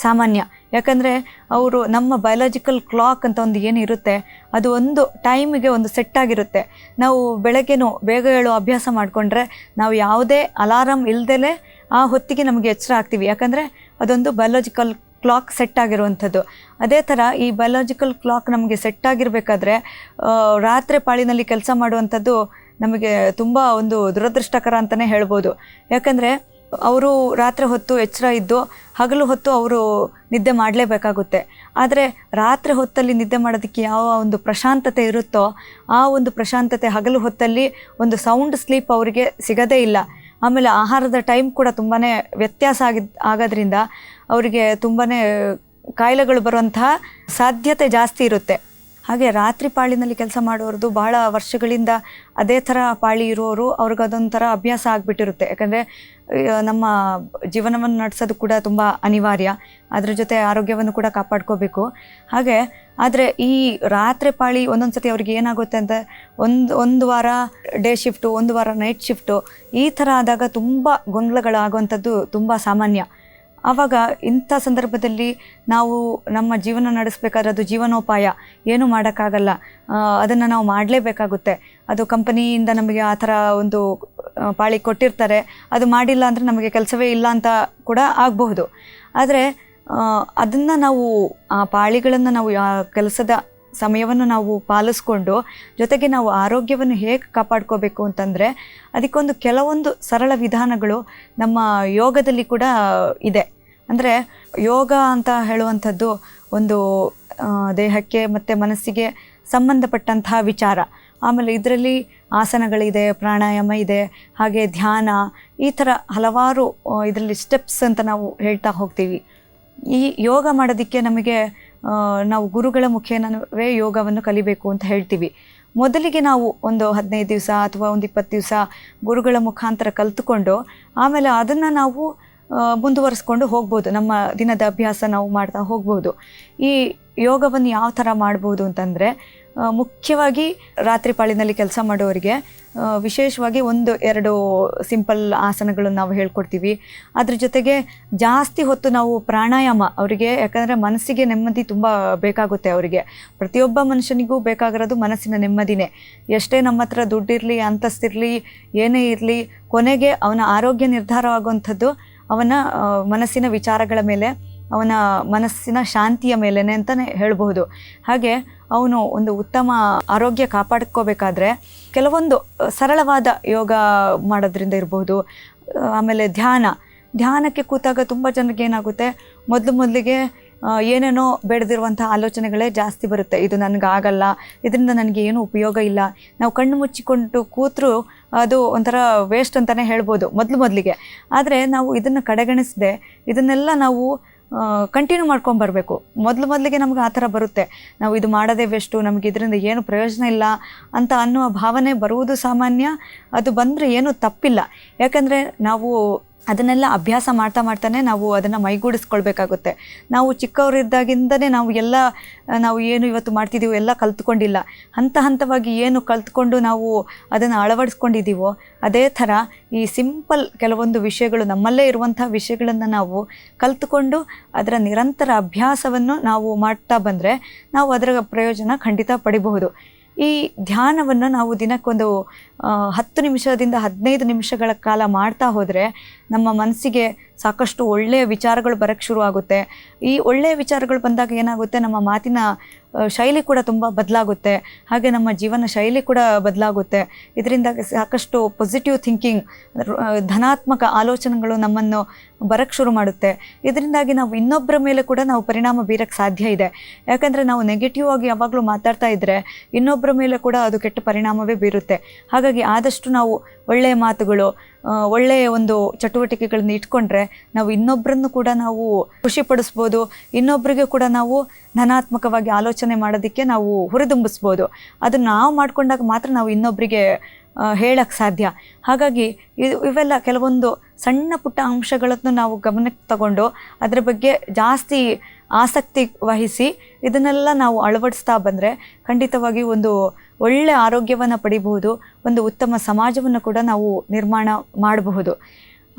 ಸಾಮಾನ್ಯ. ಯಾಕಂದರೆ ಅವರು ನಮ್ಮ ಬಯಾಲಜಿಕಲ್ ಕ್ಲಾಕ್ ಅಂತ ಒಂದು ಏನಿರುತ್ತೆ ಅದು ಒಂದು ಟೈಮಿಗೆ ಒಂದು ಸೆಟ್ ಆಗಿರುತ್ತೆ. ನಾವು ಬೆಳಗ್ಗೆನೂ ಬೇಗ ಹೇಳೋ ಅಭ್ಯಾಸ ಮಾಡಿಕೊಂಡ್ರೆ ನಾವು ಯಾವುದೇ ಅಲಾರಾಮ್ ಇಲ್ದಲೇ ಆ ಹೊತ್ತಿಗೆ ನಮಗೆ ಎಚ್ಚರ ಆಗ್ತೀವಿ. ಯಾಕಂದರೆ ಅದೊಂದು ಬಯಾಲಜಿಕಲ್ ಕ್ಲಾಕ್ ಸೆಟ್ ಆಗಿರುವಂಥದ್ದು. ಅದೇ ಥರ ಈ ಬಯಾಲಜಿಕಲ್ ಕ್ಲಾಕ್ ನಮಗೆ ಸೆಟ್ ಆಗಿರಬೇಕಾದ್ರೆ ರಾತ್ರಿ ಪಾಳಿನಲ್ಲಿ ಕೆಲಸ ಮಾಡುವಂಥದ್ದು ನಮಗೆ ತುಂಬ ಒಂದು ದುರದೃಷ್ಟಕರ ಅಂತಲೇ ಹೇಳ್ಬೋದು. ಯಾಕಂದರೆ ಅವರು ರಾತ್ರಿ ಹೊತ್ತು ಎಚ್ಚರ ಇದ್ದು ಹಗಲು ಹೊತ್ತು ಅವರು ನಿದ್ದೆ ಮಾಡಲೇಬೇಕಾಗುತ್ತೆ. ಆದರೆ ರಾತ್ರಿ ಹೊತ್ತಲ್ಲಿ ನಿದ್ದೆ ಮಾಡೋದಕ್ಕೆ ಯಾವ ಒಂದು ಪ್ರಶಾಂತತೆ ಇರುತ್ತೋ ಆ ಒಂದು ಪ್ರಶಾಂತತೆ ಹಗಲು ಹೊತ್ತಲ್ಲಿ ಒಂದು ಸೌಂಡ್ ಸ್ಲೀಪ್ ಅವರಿಗೆ ಸಿಗದೇ ಇಲ್ಲ. ಆಮೇಲೆ ಆಹಾರದ ಟೈಮ್ ಕೂಡ ತುಂಬಾ ವ್ಯತ್ಯಾಸ ಆಗಿ, ಆಗೋದ್ರಿಂದ ಅವರಿಗೆ ತುಂಬಾ ಕಾಯಿಲೆಗಳು ಬರುವಂತಹ ಸಾಧ್ಯತೆ ಜಾಸ್ತಿ ಇರುತ್ತೆ. ಹಾಗೆ ರಾತ್ರಿ ಪಾಳಿನಲ್ಲಿ ಕೆಲಸ ಮಾಡೋರದ್ದು ಬಹಳ ವರ್ಷಗಳಿಂದ ಅದೇ ಥರ ಪಾಳಿ ಇರೋರು ಅವ್ರಿಗೆ ಅದೊಂಥರ ಅಭ್ಯಾಸ ಆಗಿಬಿಟ್ಟಿರುತ್ತೆ. ಯಾಕಂದರೆ ನಮ್ಮ ಜೀವನವನ್ನು ನಡೆಸೋದು ಕೂಡ ತುಂಬ ಅನಿವಾರ್ಯ. ಅದರ ಜೊತೆ ಆರೋಗ್ಯವನ್ನು ಕೂಡ ಕಾಪಾಡ್ಕೋಬೇಕು. ಹಾಗೆ, ಆದರೆ ಈ ರಾತ್ರಿ ಪಾಳಿ ಒಂದೊಂದು ಸತಿ ಅವ್ರಿಗೆ ಏನಾಗುತ್ತೆ ಅಂತ, ಒಂದು ಒಂದು ವಾರ ಡೇ ಶಿಫ್ಟು, ಒಂದು ವಾರ ನೈಟ್ ಶಿಫ್ಟು ಈ ಥರ ಆದಾಗ ತುಂಬ ಗೊಂದಲಗಳಾಗುವಂಥದ್ದು ತುಂಬ ಸಾಮಾನ್ಯ. ಆವಾಗ ಇಂಥ ಸಂದರ್ಭದಲ್ಲಿ ನಾವು ನಮ್ಮ ಜೀವನ ನಡೆಸಬೇಕಾದ್ರೆ ಅದು ಜೀವನೋಪಾಯ. ಏನು ಮಾಡೋಕ್ಕಾಗಲ್ಲ. ಅದನ್ನು ನಾವು ಮಾಡಲೇಬೇಕಾಗುತ್ತೆ. ಅದು ಕಂಪನಿಯಿಂದ ನಮಗೆ ಆ ಥರ ಒಂದು ಪಾಳಿ ಕೊಟ್ಟಿರ್ತಾರೆ. ಅದು ಮಾಡಿಲ್ಲ ಅಂದರೆ ನಮಗೆ ಕೆಲಸವೇ ಇಲ್ಲ ಅಂತ ಕೂಡ ಆಗಬಹುದು. ಆದರೆ ಅದನ್ನು ನಾವು, ಆ ಪಾಳಿಗಳನ್ನು ನಾವು, ಆ ಕೆಲಸದ ಸಮಯವನ್ನು ನಾವು ಪಾಲಿಸ್ಕೊಂಡು, ಜೊತೆಗೆ ನಾವು ಆರೋಗ್ಯವನ್ನು ಹೇಗೆ ಕಾಪಾಡ್ಕೋಬೇಕು ಅಂತಂದರೆ, ಅದಕ್ಕೊಂದು ಕೆಲವೊಂದು ಸರಳ ವಿಧಾನಗಳು ನಮ್ಮ ಯೋಗದಲ್ಲಿ ಕೂಡ ಇದೆ. ಅಂದರೆ ಯೋಗ ಅಂತ ಹೇಳುವಂಥದ್ದು ಒಂದು ದೇಹಕ್ಕೆ ಮತ್ತು ಮನಸ್ಸಿಗೆ ಸಂಬಂಧಪಟ್ಟಂತಹ ವಿಚಾರ. ಆಮೇಲೆ ಇದರಲ್ಲಿ ಆಸನಗಳಿದೆ, ಪ್ರಾಣಾಯಾಮ ಇದೆ, ಹಾಗೆ ಧ್ಯಾನ, ಈ ಥರ ಹಲವಾರು ಇದರಲ್ಲಿ ಸ್ಟೆಪ್ಸ್ ಅಂತ ನಾವು ಹೇಳ್ತಾ ಹೋಗ್ತೀವಿ. ಈ ಯೋಗ ಮಾಡೋದಕ್ಕೆ ನಮಗೆ ನಾವು ಗುರುಗಳ ಮುಖೇನವೇ ಯೋಗವನ್ನು ಕಲಿಬೇಕು ಅಂತ ಹೇಳ್ತೀವಿ. ಮೊದಲಿಗೆ ನಾವು ಒಂದು ಹದಿನೈದು ದಿವಸ ಅಥವಾ ಒಂದು ಇಪ್ಪತ್ತು ದಿವಸ ಗುರುಗಳ ಮುಖಾಂತರ ಕಲಿತುಕೊಂಡು, ಆಮೇಲೆ ಅದನ್ನು ನಾವು ಮುಂದುವರಿಸ್ಕೊಂಡು ಹೋಗ್ಬೋದು. ನಮ್ಮ ದಿನದ ಅಭ್ಯಾಸ ನಾವು ಮಾಡ್ತಾ ಹೋಗ್ಬೋದು. ಈ ಯೋಗವನ್ನು ಯಾವ ಥರ ಮಾಡ್ಬೋದು ಅಂತಂದರೆ ಮುಖ್ಯವಾಗಿ ರಾತ್ರಿ ಪಾಳಿನಲ್ಲಿ ಕೆಲಸ ಮಾಡೋರಿಗೆ ವಿಶೇಷವಾಗಿ ಒಂದು, ಎರಡು ಸಿಂಪಲ್ ಆಸನಗಳನ್ನು ನಾವು ಹೇಳ್ಕೊಡ್ತೀವಿ. ಅದ್ರ ಜೊತೆಗೆ ಜಾಸ್ತಿ ಹೊತ್ತು ನಾವು ಪ್ರಾಣಾಯಾಮ ಅವರಿಗೆ, ಯಾಕಂದರೆ ಮನಸ್ಸಿಗೆ ನೆಮ್ಮದಿ ತುಂಬ ಬೇಕಾಗುತ್ತೆ ಅವರಿಗೆ. ಪ್ರತಿಯೊಬ್ಬ ಮನುಷ್ಯನಿಗೂ ಬೇಕಾಗಿರೋದು ಮನಸ್ಸಿನ ನೆಮ್ಮದಿನೇ. ಎಷ್ಟೇ ನಮ್ಮ ಹತ್ರ ದುಡ್ಡಿರಲಿ, ಅಂತಸ್ತಿರಲಿ, ಏನೇ ಇರಲಿ, ಕೊನೆಗೆ ಅವನ ಆರೋಗ್ಯ ನಿರ್ಧಾರ ಆಗುವಂಥದ್ದು ಅವನ ಮನಸ್ಸಿನ ವಿಚಾರಗಳ ಮೇಲೆ, ಅವನ ಮನಸ್ಸಿನ ಶಾಂತಿಯ ಮೇಲೇ ಅಂತಲೇ ಹೇಳಬಹುದು. ಹಾಗೆ ಅವನು ಒಂದು ಉತ್ತಮ ಆರೋಗ್ಯ ಕಾಪಾಡ್ಕೋಬೇಕಾದ್ರೆ ಕೆಲವೊಂದು ಸರಳವಾದ ಯೋಗ ಮಾಡೋದ್ರಿಂದ ಇರಬಹುದು. ಆಮೇಲೆ ಧ್ಯಾನ. ಧ್ಯಾನಕ್ಕೆ ಕೂತಾಗ ತುಂಬ ಜನರಿಗೆ ಏನಾಗುತ್ತೆ ಮೊದಲು ಮೊದಲಿಗೆ ಏನೇನೋ ಬೆಳೆದಿರುವಂಥ ಆಲೋಚನೆಗಳೇ ಜಾಸ್ತಿ ಬರುತ್ತೆ. ಇದು ನನಗಾಗಲ್ಲ, ಇದರಿಂದ ನನಗೆ ಏನು ಉಪಯೋಗ ಇಲ್ಲ. ನಾವು ಕಣ್ಣು ಮುಚ್ಚಿಕೊಂಡು ಕೂತರು ಅದು ಒಂಥರ ವೇಸ್ಟ್ ಅಂತಲೇ ಹೇಳ್ಬೋದು ಮೊದಲು ಮೊದಲಿಗೆ. ಆದರೆ ನಾವು ಇದನ್ನು ಕಡೆಗಣಿಸದೆ, ಇದನ್ನೆಲ್ಲ ನಾವು ಕಂಟಿನ್ಯೂ ಮಾಡ್ಕೊಂಡು ಬರಬೇಕು. ಮೊದಲು ಮೊದಲಿಗೆ ನಮ್ಗೆ ಆ ಥರ ಬರುತ್ತೆ. ನಾವು ಇದು ಮಾಡೋದೇ ವೆಸ್ಟು ನಮಗೆ ಇದರಿಂದ ಏನು ಪ್ರಯೋಜನ ಇಲ್ಲ ಅಂತ ಅನ್ನುವ ಭಾವನೆ ಬರುವುದು ಸಾಮಾನ್ಯ. ಅದು ಬಂದರೆ ಏನೂ ತಪ್ಪಿಲ್ಲ. ಯಾಕಂದರೆ ನಾವು ಅದನ್ನೆಲ್ಲ ಅಭ್ಯಾಸ ಮಾಡ್ತಾ ಮಾಡ್ತಾನೆ ನಾವು ಅದನ್ನು ಮೈಗೂಡಿಸ್ಕೊಳ್ಬೇಕಾಗುತ್ತೆ. ನಾವು ಚಿಕ್ಕವರಿದ್ದಾಗಿಂದನೇ ನಾವು ಎಲ್ಲ, ನಾವು ಏನು ಇವತ್ತು ಮಾಡ್ತಿದ್ದೀವೋ ಎಲ್ಲ ಕಲ್ತ್ಕೊಂಡಿಲ್ಲ. ಹಂತ ಹಂತವಾಗಿ ಏನು ಕಲ್ತ್ಕೊಂಡು ನಾವು ಅದನ್ನು ಅಳವಡಿಸ್ಕೊಂಡಿದ್ದೀವೋ ಅದೇ ಥರ ಈ ಸಿಂಪಲ್ ಕೆಲವೊಂದು ವಿಷಯಗಳು ನಮ್ಮಲ್ಲೇ ಇರುವಂಥ ವಿಷಯಗಳನ್ನು ನಾವು ಕಲ್ತ್ಕೊಂಡು ಅದರ ನಿರಂತರ ಅಭ್ಯಾಸವನ್ನು ನಾವು ಮಾಡ್ತಾ ಬಂದರೆ ನಾವು ಅದರ ಪ್ರಯೋಜನ ಖಂಡಿತ ಪಡಿಬಹುದು. ಈ ಧ್ಯಾನವನ್ನು ನಾವು ದಿನಕ್ಕೊಂದು ಹತ್ತು ನಿಮಿಷದಿಂದ ಹದಿನೈದು ನಿಮಿಷಗಳ ಕಾಲ ಮಾಡ್ತಾ ಹೋದರೆ ನಮ್ಮ ಮನಸ್ಸಿಗೆ ಸಾಕಷ್ಟು ಒಳ್ಳೆಯ ವಿಚಾರಗಳು ಬರೋಕ್ಕೆ ಶುರು ಆಗುತ್ತೆ ಈ ಒಳ್ಳೆಯ ವಿಚಾರಗಳು ಬಂದಾಗ ಏನಾಗುತ್ತೆ? ನಮ್ಮ ಮಾತಿನ ಶೈಲಿ ಕೂಡ ತುಂಬ ಬದಲಾಗುತ್ತೆ. ಹಾಗೆ ನಮ್ಮ ಜೀವನ ಶೈಲಿ ಕೂಡ ಬದಲಾಗುತ್ತೆ. ಇದರಿಂದ ಸಾಕಷ್ಟು ಪಾಸಿಟಿವ್ ಥಿಂಕಿಂಗ್ ಧನಾತ್ಮಕ ಆಲೋಚನೆಗಳು ನಮ್ಮನ್ನು ಬರಕ್ಕೆ ಶುರು ಮಾಡುತ್ತೆ. ಇದರಿಂದಾಗಿ ನಾವು ಇನ್ನೊಬ್ಬರ ಮೇಲೆ ಕೂಡ ನಾವು ಪರಿಣಾಮ ಬೀರಕ್ಕೆ ಸಾಧ್ಯ ಇದೆ. ಯಾಕಂದರೆ ನಾವು ನೆಗೆಟಿವ್ ಆಗಿ ಯಾವಾಗಲೂ ಮಾತಾಡ್ತಾ ಇದ್ದರೆ ಇನ್ನೊಬ್ಬರ ಮೇಲೆ ಕೂಡ ಅದು ಕೆಟ್ಟ ಪರಿಣಾಮವೇ ಬೀರುತ್ತೆ. ಹಾಗಾಗಿ ಆದಷ್ಟು ನಾವು ಒಳ್ಳೆಯ ಮಾತುಗಳು ಒಳ್ಳೆಯ ಒಂದು ಚಟುವಟಿಕೆಗಳನ್ನ ಇಟ್ಕೊಂಡ್ರೆ ನಾವು ಇನ್ನೊಬ್ಬರನ್ನು ಕೂಡ ನಾವು ಖುಷಿಪಡಿಸ್ಬೋದು ಇನ್ನೊಬ್ಬರಿಗೆ ಕೂಡ ನಾವು ಧನಾತ್ಮಕವಾಗಿ ಆಲೋಚನೆ ಮಾಡೋದಕ್ಕೆ ನಾವು ಹುರಿದುಂಬಿಸ್ಬೋದು. ಅದನ್ನು ನಾವು ಮಾಡಿಕೊಂಡಾಗ ಮಾತ್ರ ನಾವು ಇನ್ನೊಬ್ಬರಿಗೆ ಹೇಳಕ್ಕೆ ಸಾಧ್ಯ. ಹಾಗಾಗಿ ಇವೆಲ್ಲ ಕೆಲವೊಂದು ಸಣ್ಣ ಪುಟ್ಟ ಅಂಶಗಳನ್ನು ನಾವು ಗಮನಕ್ಕೆ ತಗೊಂಡು ಅದರ ಬಗ್ಗೆ ಜಾಸ್ತಿ ಆಸಕ್ತಿ ವಹಿಸಿ ಇದನ್ನೆಲ್ಲ ನಾವು ಅಳವಡಿಸ್ತಾ ಬಂದರೆ ಖಂಡಿತವಾಗಿ ಒಂದು ಒಳ್ಳೆಯ ಆರೋಗ್ಯವನ್ನು ಪಡಿಬಹುದು, ಒಂದು ಉತ್ತಮ ಸಮಾಜವನ್ನು ಕೂಡ ನಾವು ನಿರ್ಮಾಣ ಮಾಡಬಹುದು.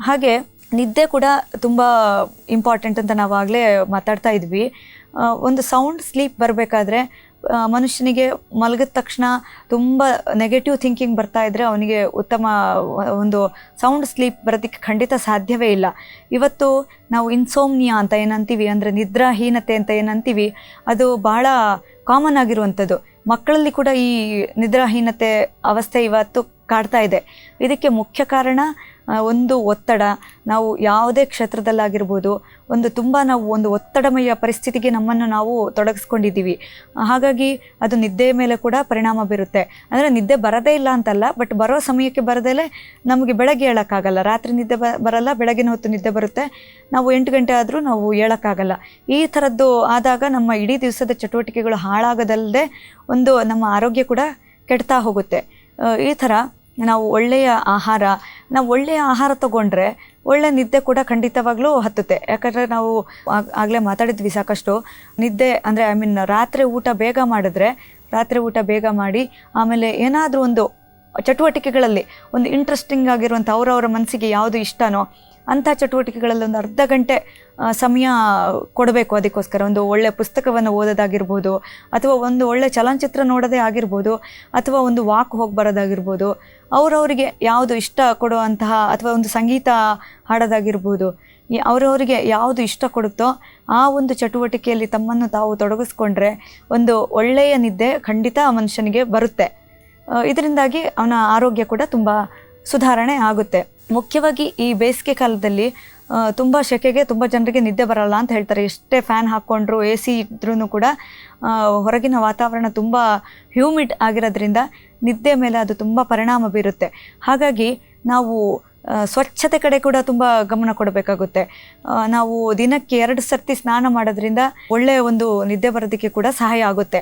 ಹಾಗೆ ನಿದ್ದೆ ಕೂಡ ತುಂಬ ಇಂಪಾರ್ಟೆಂಟ್ ಅಂತ ನಾವು ಆಗಲೇ ಮಾತಾಡ್ತಾ ಇದ್ವಿ. ಒಂದು ಸೌಂಡ್ ಸ್ಲೀಪ್ ಬರಬೇಕಾದ್ರೆ ಮನುಷ್ಯನಿಗೆ ಮಲಗಿದ ತಕ್ಷಣ ತುಂಬ ನೆಗೆಟಿವ್ ಥಿಂಕಿಂಗ್ ಬರ್ತಾ ಇದ್ದರೆ ಅವನಿಗೆ ಉತ್ತಮ, ಒಂದು ಸೌಂಡ್ ಸ್ಲೀಪ್ ಬರೋದಕ್ಕೆ ಖಂಡಿತ ಸಾಧ್ಯವೇ ಇಲ್ಲ. ಇವತ್ತು ನಾವು ಇನ್ಸೋಮ್ನಿಯಾ ಅಂತ ಏನಂತೀವಿ, ಅಂದರೆ ನಿದ್ರಾಹೀನತೆ ಅಂತ ಏನಂತೀವಿ, ಅದು ಭಾಳ ಕಾಮನ್ ಆಗಿರುವಂಥದ್ದು. ಮಕ್ಕಳಲ್ಲಿ ಕೂಡ ಈ ನಿದ್ರಾಹೀನತೆ ಅವಸ್ಥೆ ಇವತ್ತು ಕಾಡ್ತಾ ಇದೆ. ಇದಕ್ಕೆ ಮುಖ್ಯ ಕಾರಣ ಒಂದು ಒತ್ತಡ. ನಾವು ಯಾವುದೇ ಕ್ಷೇತ್ರದಲ್ಲಾಗಿರ್ಬೋದು, ಒಂದು ತುಂಬ ನಾವು ಒಂದು ಒತ್ತಡಮಯ ಪರಿಸ್ಥಿತಿಗೆ ನಮ್ಮನ್ನು ನಾವು ತೊಡಗಿಸ್ಕೊಂಡಿದ್ದೀವಿ. ಹಾಗಾಗಿ ಅದು ನಿದ್ದೆ ಮೇಲೆ ಕೂಡ ಪರಿಣಾಮ ಬೀರುತ್ತೆ. ಅಂದರೆ ನಿದ್ದೆ ಬರದೇ ಇಲ್ಲ ಅಂತಲ್ಲ, ಬಟ್ ಬರೋ ಸಮಯಕ್ಕೆ ಬರದೇಲೆ ನಮಗೆ ಬೆಳಗ್ಗೆ ಹೇಳೋಕ್ಕಾಗಲ್ಲ. ರಾತ್ರಿ ನಿದ್ದೆ ಬ, ಬರಲ್ಲ, ಬೆಳಗಿನ ಹೊತ್ತು ನಿದ್ದೆ ಬರುತ್ತೆ. ನಾವು ಎಂಟು ಗಂಟೆ ಆದರೂ ನಾವು ಹೇಳೋಕ್ಕಾಗಲ್ಲ. ಈ ಥರದ್ದು ಆದಾಗ ನಮ್ಮ ಇಡೀ ದಿವಸದ ಚಟುವಟಿಕೆಗಳು ಹಾಳಾಗದಲ್ಲದೆ ಒಂದು ನಮ್ಮ ಆರೋಗ್ಯ ಕೂಡ ಕೆಡ್ತಾ ಹೋಗುತ್ತೆ. ಈ ಥರ ನಾವು ಒಳ್ಳೆಯ ಆಹಾರ, ನಾವು ಒಳ್ಳೆಯ ಆಹಾರ ತಗೊಂಡ್ರೆ ಒಳ್ಳೆ ನಿದ್ದೆ ಕೂಡ ಖಂಡಿತವಾಗ್ಲೂ ಹತ್ತುತ್ತೆ. ಯಾಕಂದರೆ ನಾವು ಆಗ್- ಆಗಲೇ ಮಾತಾಡಿದ್ವಿ ಸಾಕಷ್ಟು. ನಿದ್ದೆ ಅಂದರೆ ಐ ಮೀನ್ ರಾತ್ರಿ ಊಟ ಬೇಗ ಮಾಡಿದ್ರೆ, ರಾತ್ರಿ ಊಟ ಬೇಗ ಮಾಡಿ, ಆಮೇಲೆ ಏನಾದರೂ ಒಂದು ಚಟುವಟಿಕೆಗಳಲ್ಲಿ, ಒಂದು ಇಂಟ್ರೆಸ್ಟಿಂಗ್ ಆಗಿರುವಂಥ ಅವರವರ ಮನಸ್ಸಿಗೆ ಯಾವುದು ಇಷ್ಟನೋ ಅಂಥ ಚಟುವಟಿಕೆಗಳಲ್ಲಿ ಒಂದು ಅರ್ಧ ಗಂಟೆ ಸಮಯ ಕೊಡಬೇಕು ಅದಕ್ಕೋಸ್ಕರ. ಒಂದು ಒಳ್ಳೆಯ ಪುಸ್ತಕವನ್ನು ಓದೋದಾಗಿರ್ಬೋದು, ಅಥವಾ ಒಂದು ಒಳ್ಳೆ ಚಲನಚಿತ್ರ ನೋಡೋದೇ ಆಗಿರ್ಬೋದು, ಅಥವಾ ಒಂದು ವಾಕ್ ಹೋಗಿ ಬರೋದಾಗಿರ್ಬೋದು ಅವರವರಿಗೆ ಯಾವುದು ಇಷ್ಟ ಕೊಡುವಂತಹ, ಅಥವಾ ಒಂದು ಸಂಗೀತ ಹಾಡೋದಾಗಿರ್ಬೋದು ಅವರವರಿಗೆ ಯಾವುದು ಇಷ್ಟ ಕೊಡುತ್ತೋ ಆ ಒಂದು ಚಟುವಟಿಕೆಯಲ್ಲಿ ತಮ್ಮನ್ನು ತಾವು ತೊಡಗಿಸ್ಕೊಂಡ್ರೆ ಒಂದು ಒಳ್ಳೆಯ ನಿದ್ದೆ ಖಂಡಿತ ಮನುಷ್ಯನಿಗೆ ಬರುತ್ತೆ. ಇದರಿಂದಾಗಿ ಅವನ ಆರೋಗ್ಯ ಕೂಡ ತುಂಬ ಸುಧಾರಣೆ ಆಗುತ್ತೆ. ಮುಖ್ಯವಾಗಿ ಈ ಬೇಸಿಗೆ ಕಾಲದಲ್ಲಿ ತುಂಬ ಸೆಕೆಗೆ ತುಂಬ ಜನರಿಗೆ ನಿದ್ದೆ ಬರಲ್ಲ ಅಂತ ಹೇಳ್ತಾರೆ. ಎಷ್ಟೇ ಫ್ಯಾನ್ ಹಾಕ್ಕೊಂಡ್ರು ಎ ಸಿ ಇದ್ರೂ ಕೂಡ ಹೊರಗಿನ ವಾತಾವರಣ ತುಂಬ ಹ್ಯೂಮಿಡ್ ಆಗಿರೋದ್ರಿಂದ ನಿದ್ದೆ ಮೇಲೆ ಅದು ತುಂಬ ಪರಿಣಾಮ ಬೀರುತ್ತೆ. ಹಾಗಾಗಿ ನಾವು ಸ್ವಚ್ಛತೆ ಕಡೆ ಕೂಡ ತುಂಬ ಗಮನ ಕೊಡಬೇಕಾಗುತ್ತೆ. ನಾವು ದಿನಕ್ಕೆ ಎರಡು ಸರ್ತಿ ಸ್ನಾನ ಮಾಡೋದ್ರಿಂದ ಒಳ್ಳೆಯ ಒಂದು ನಿದ್ದೆ ಬರೋದಕ್ಕೆ ಕೂಡ ಸಹಾಯ ಆಗುತ್ತೆ.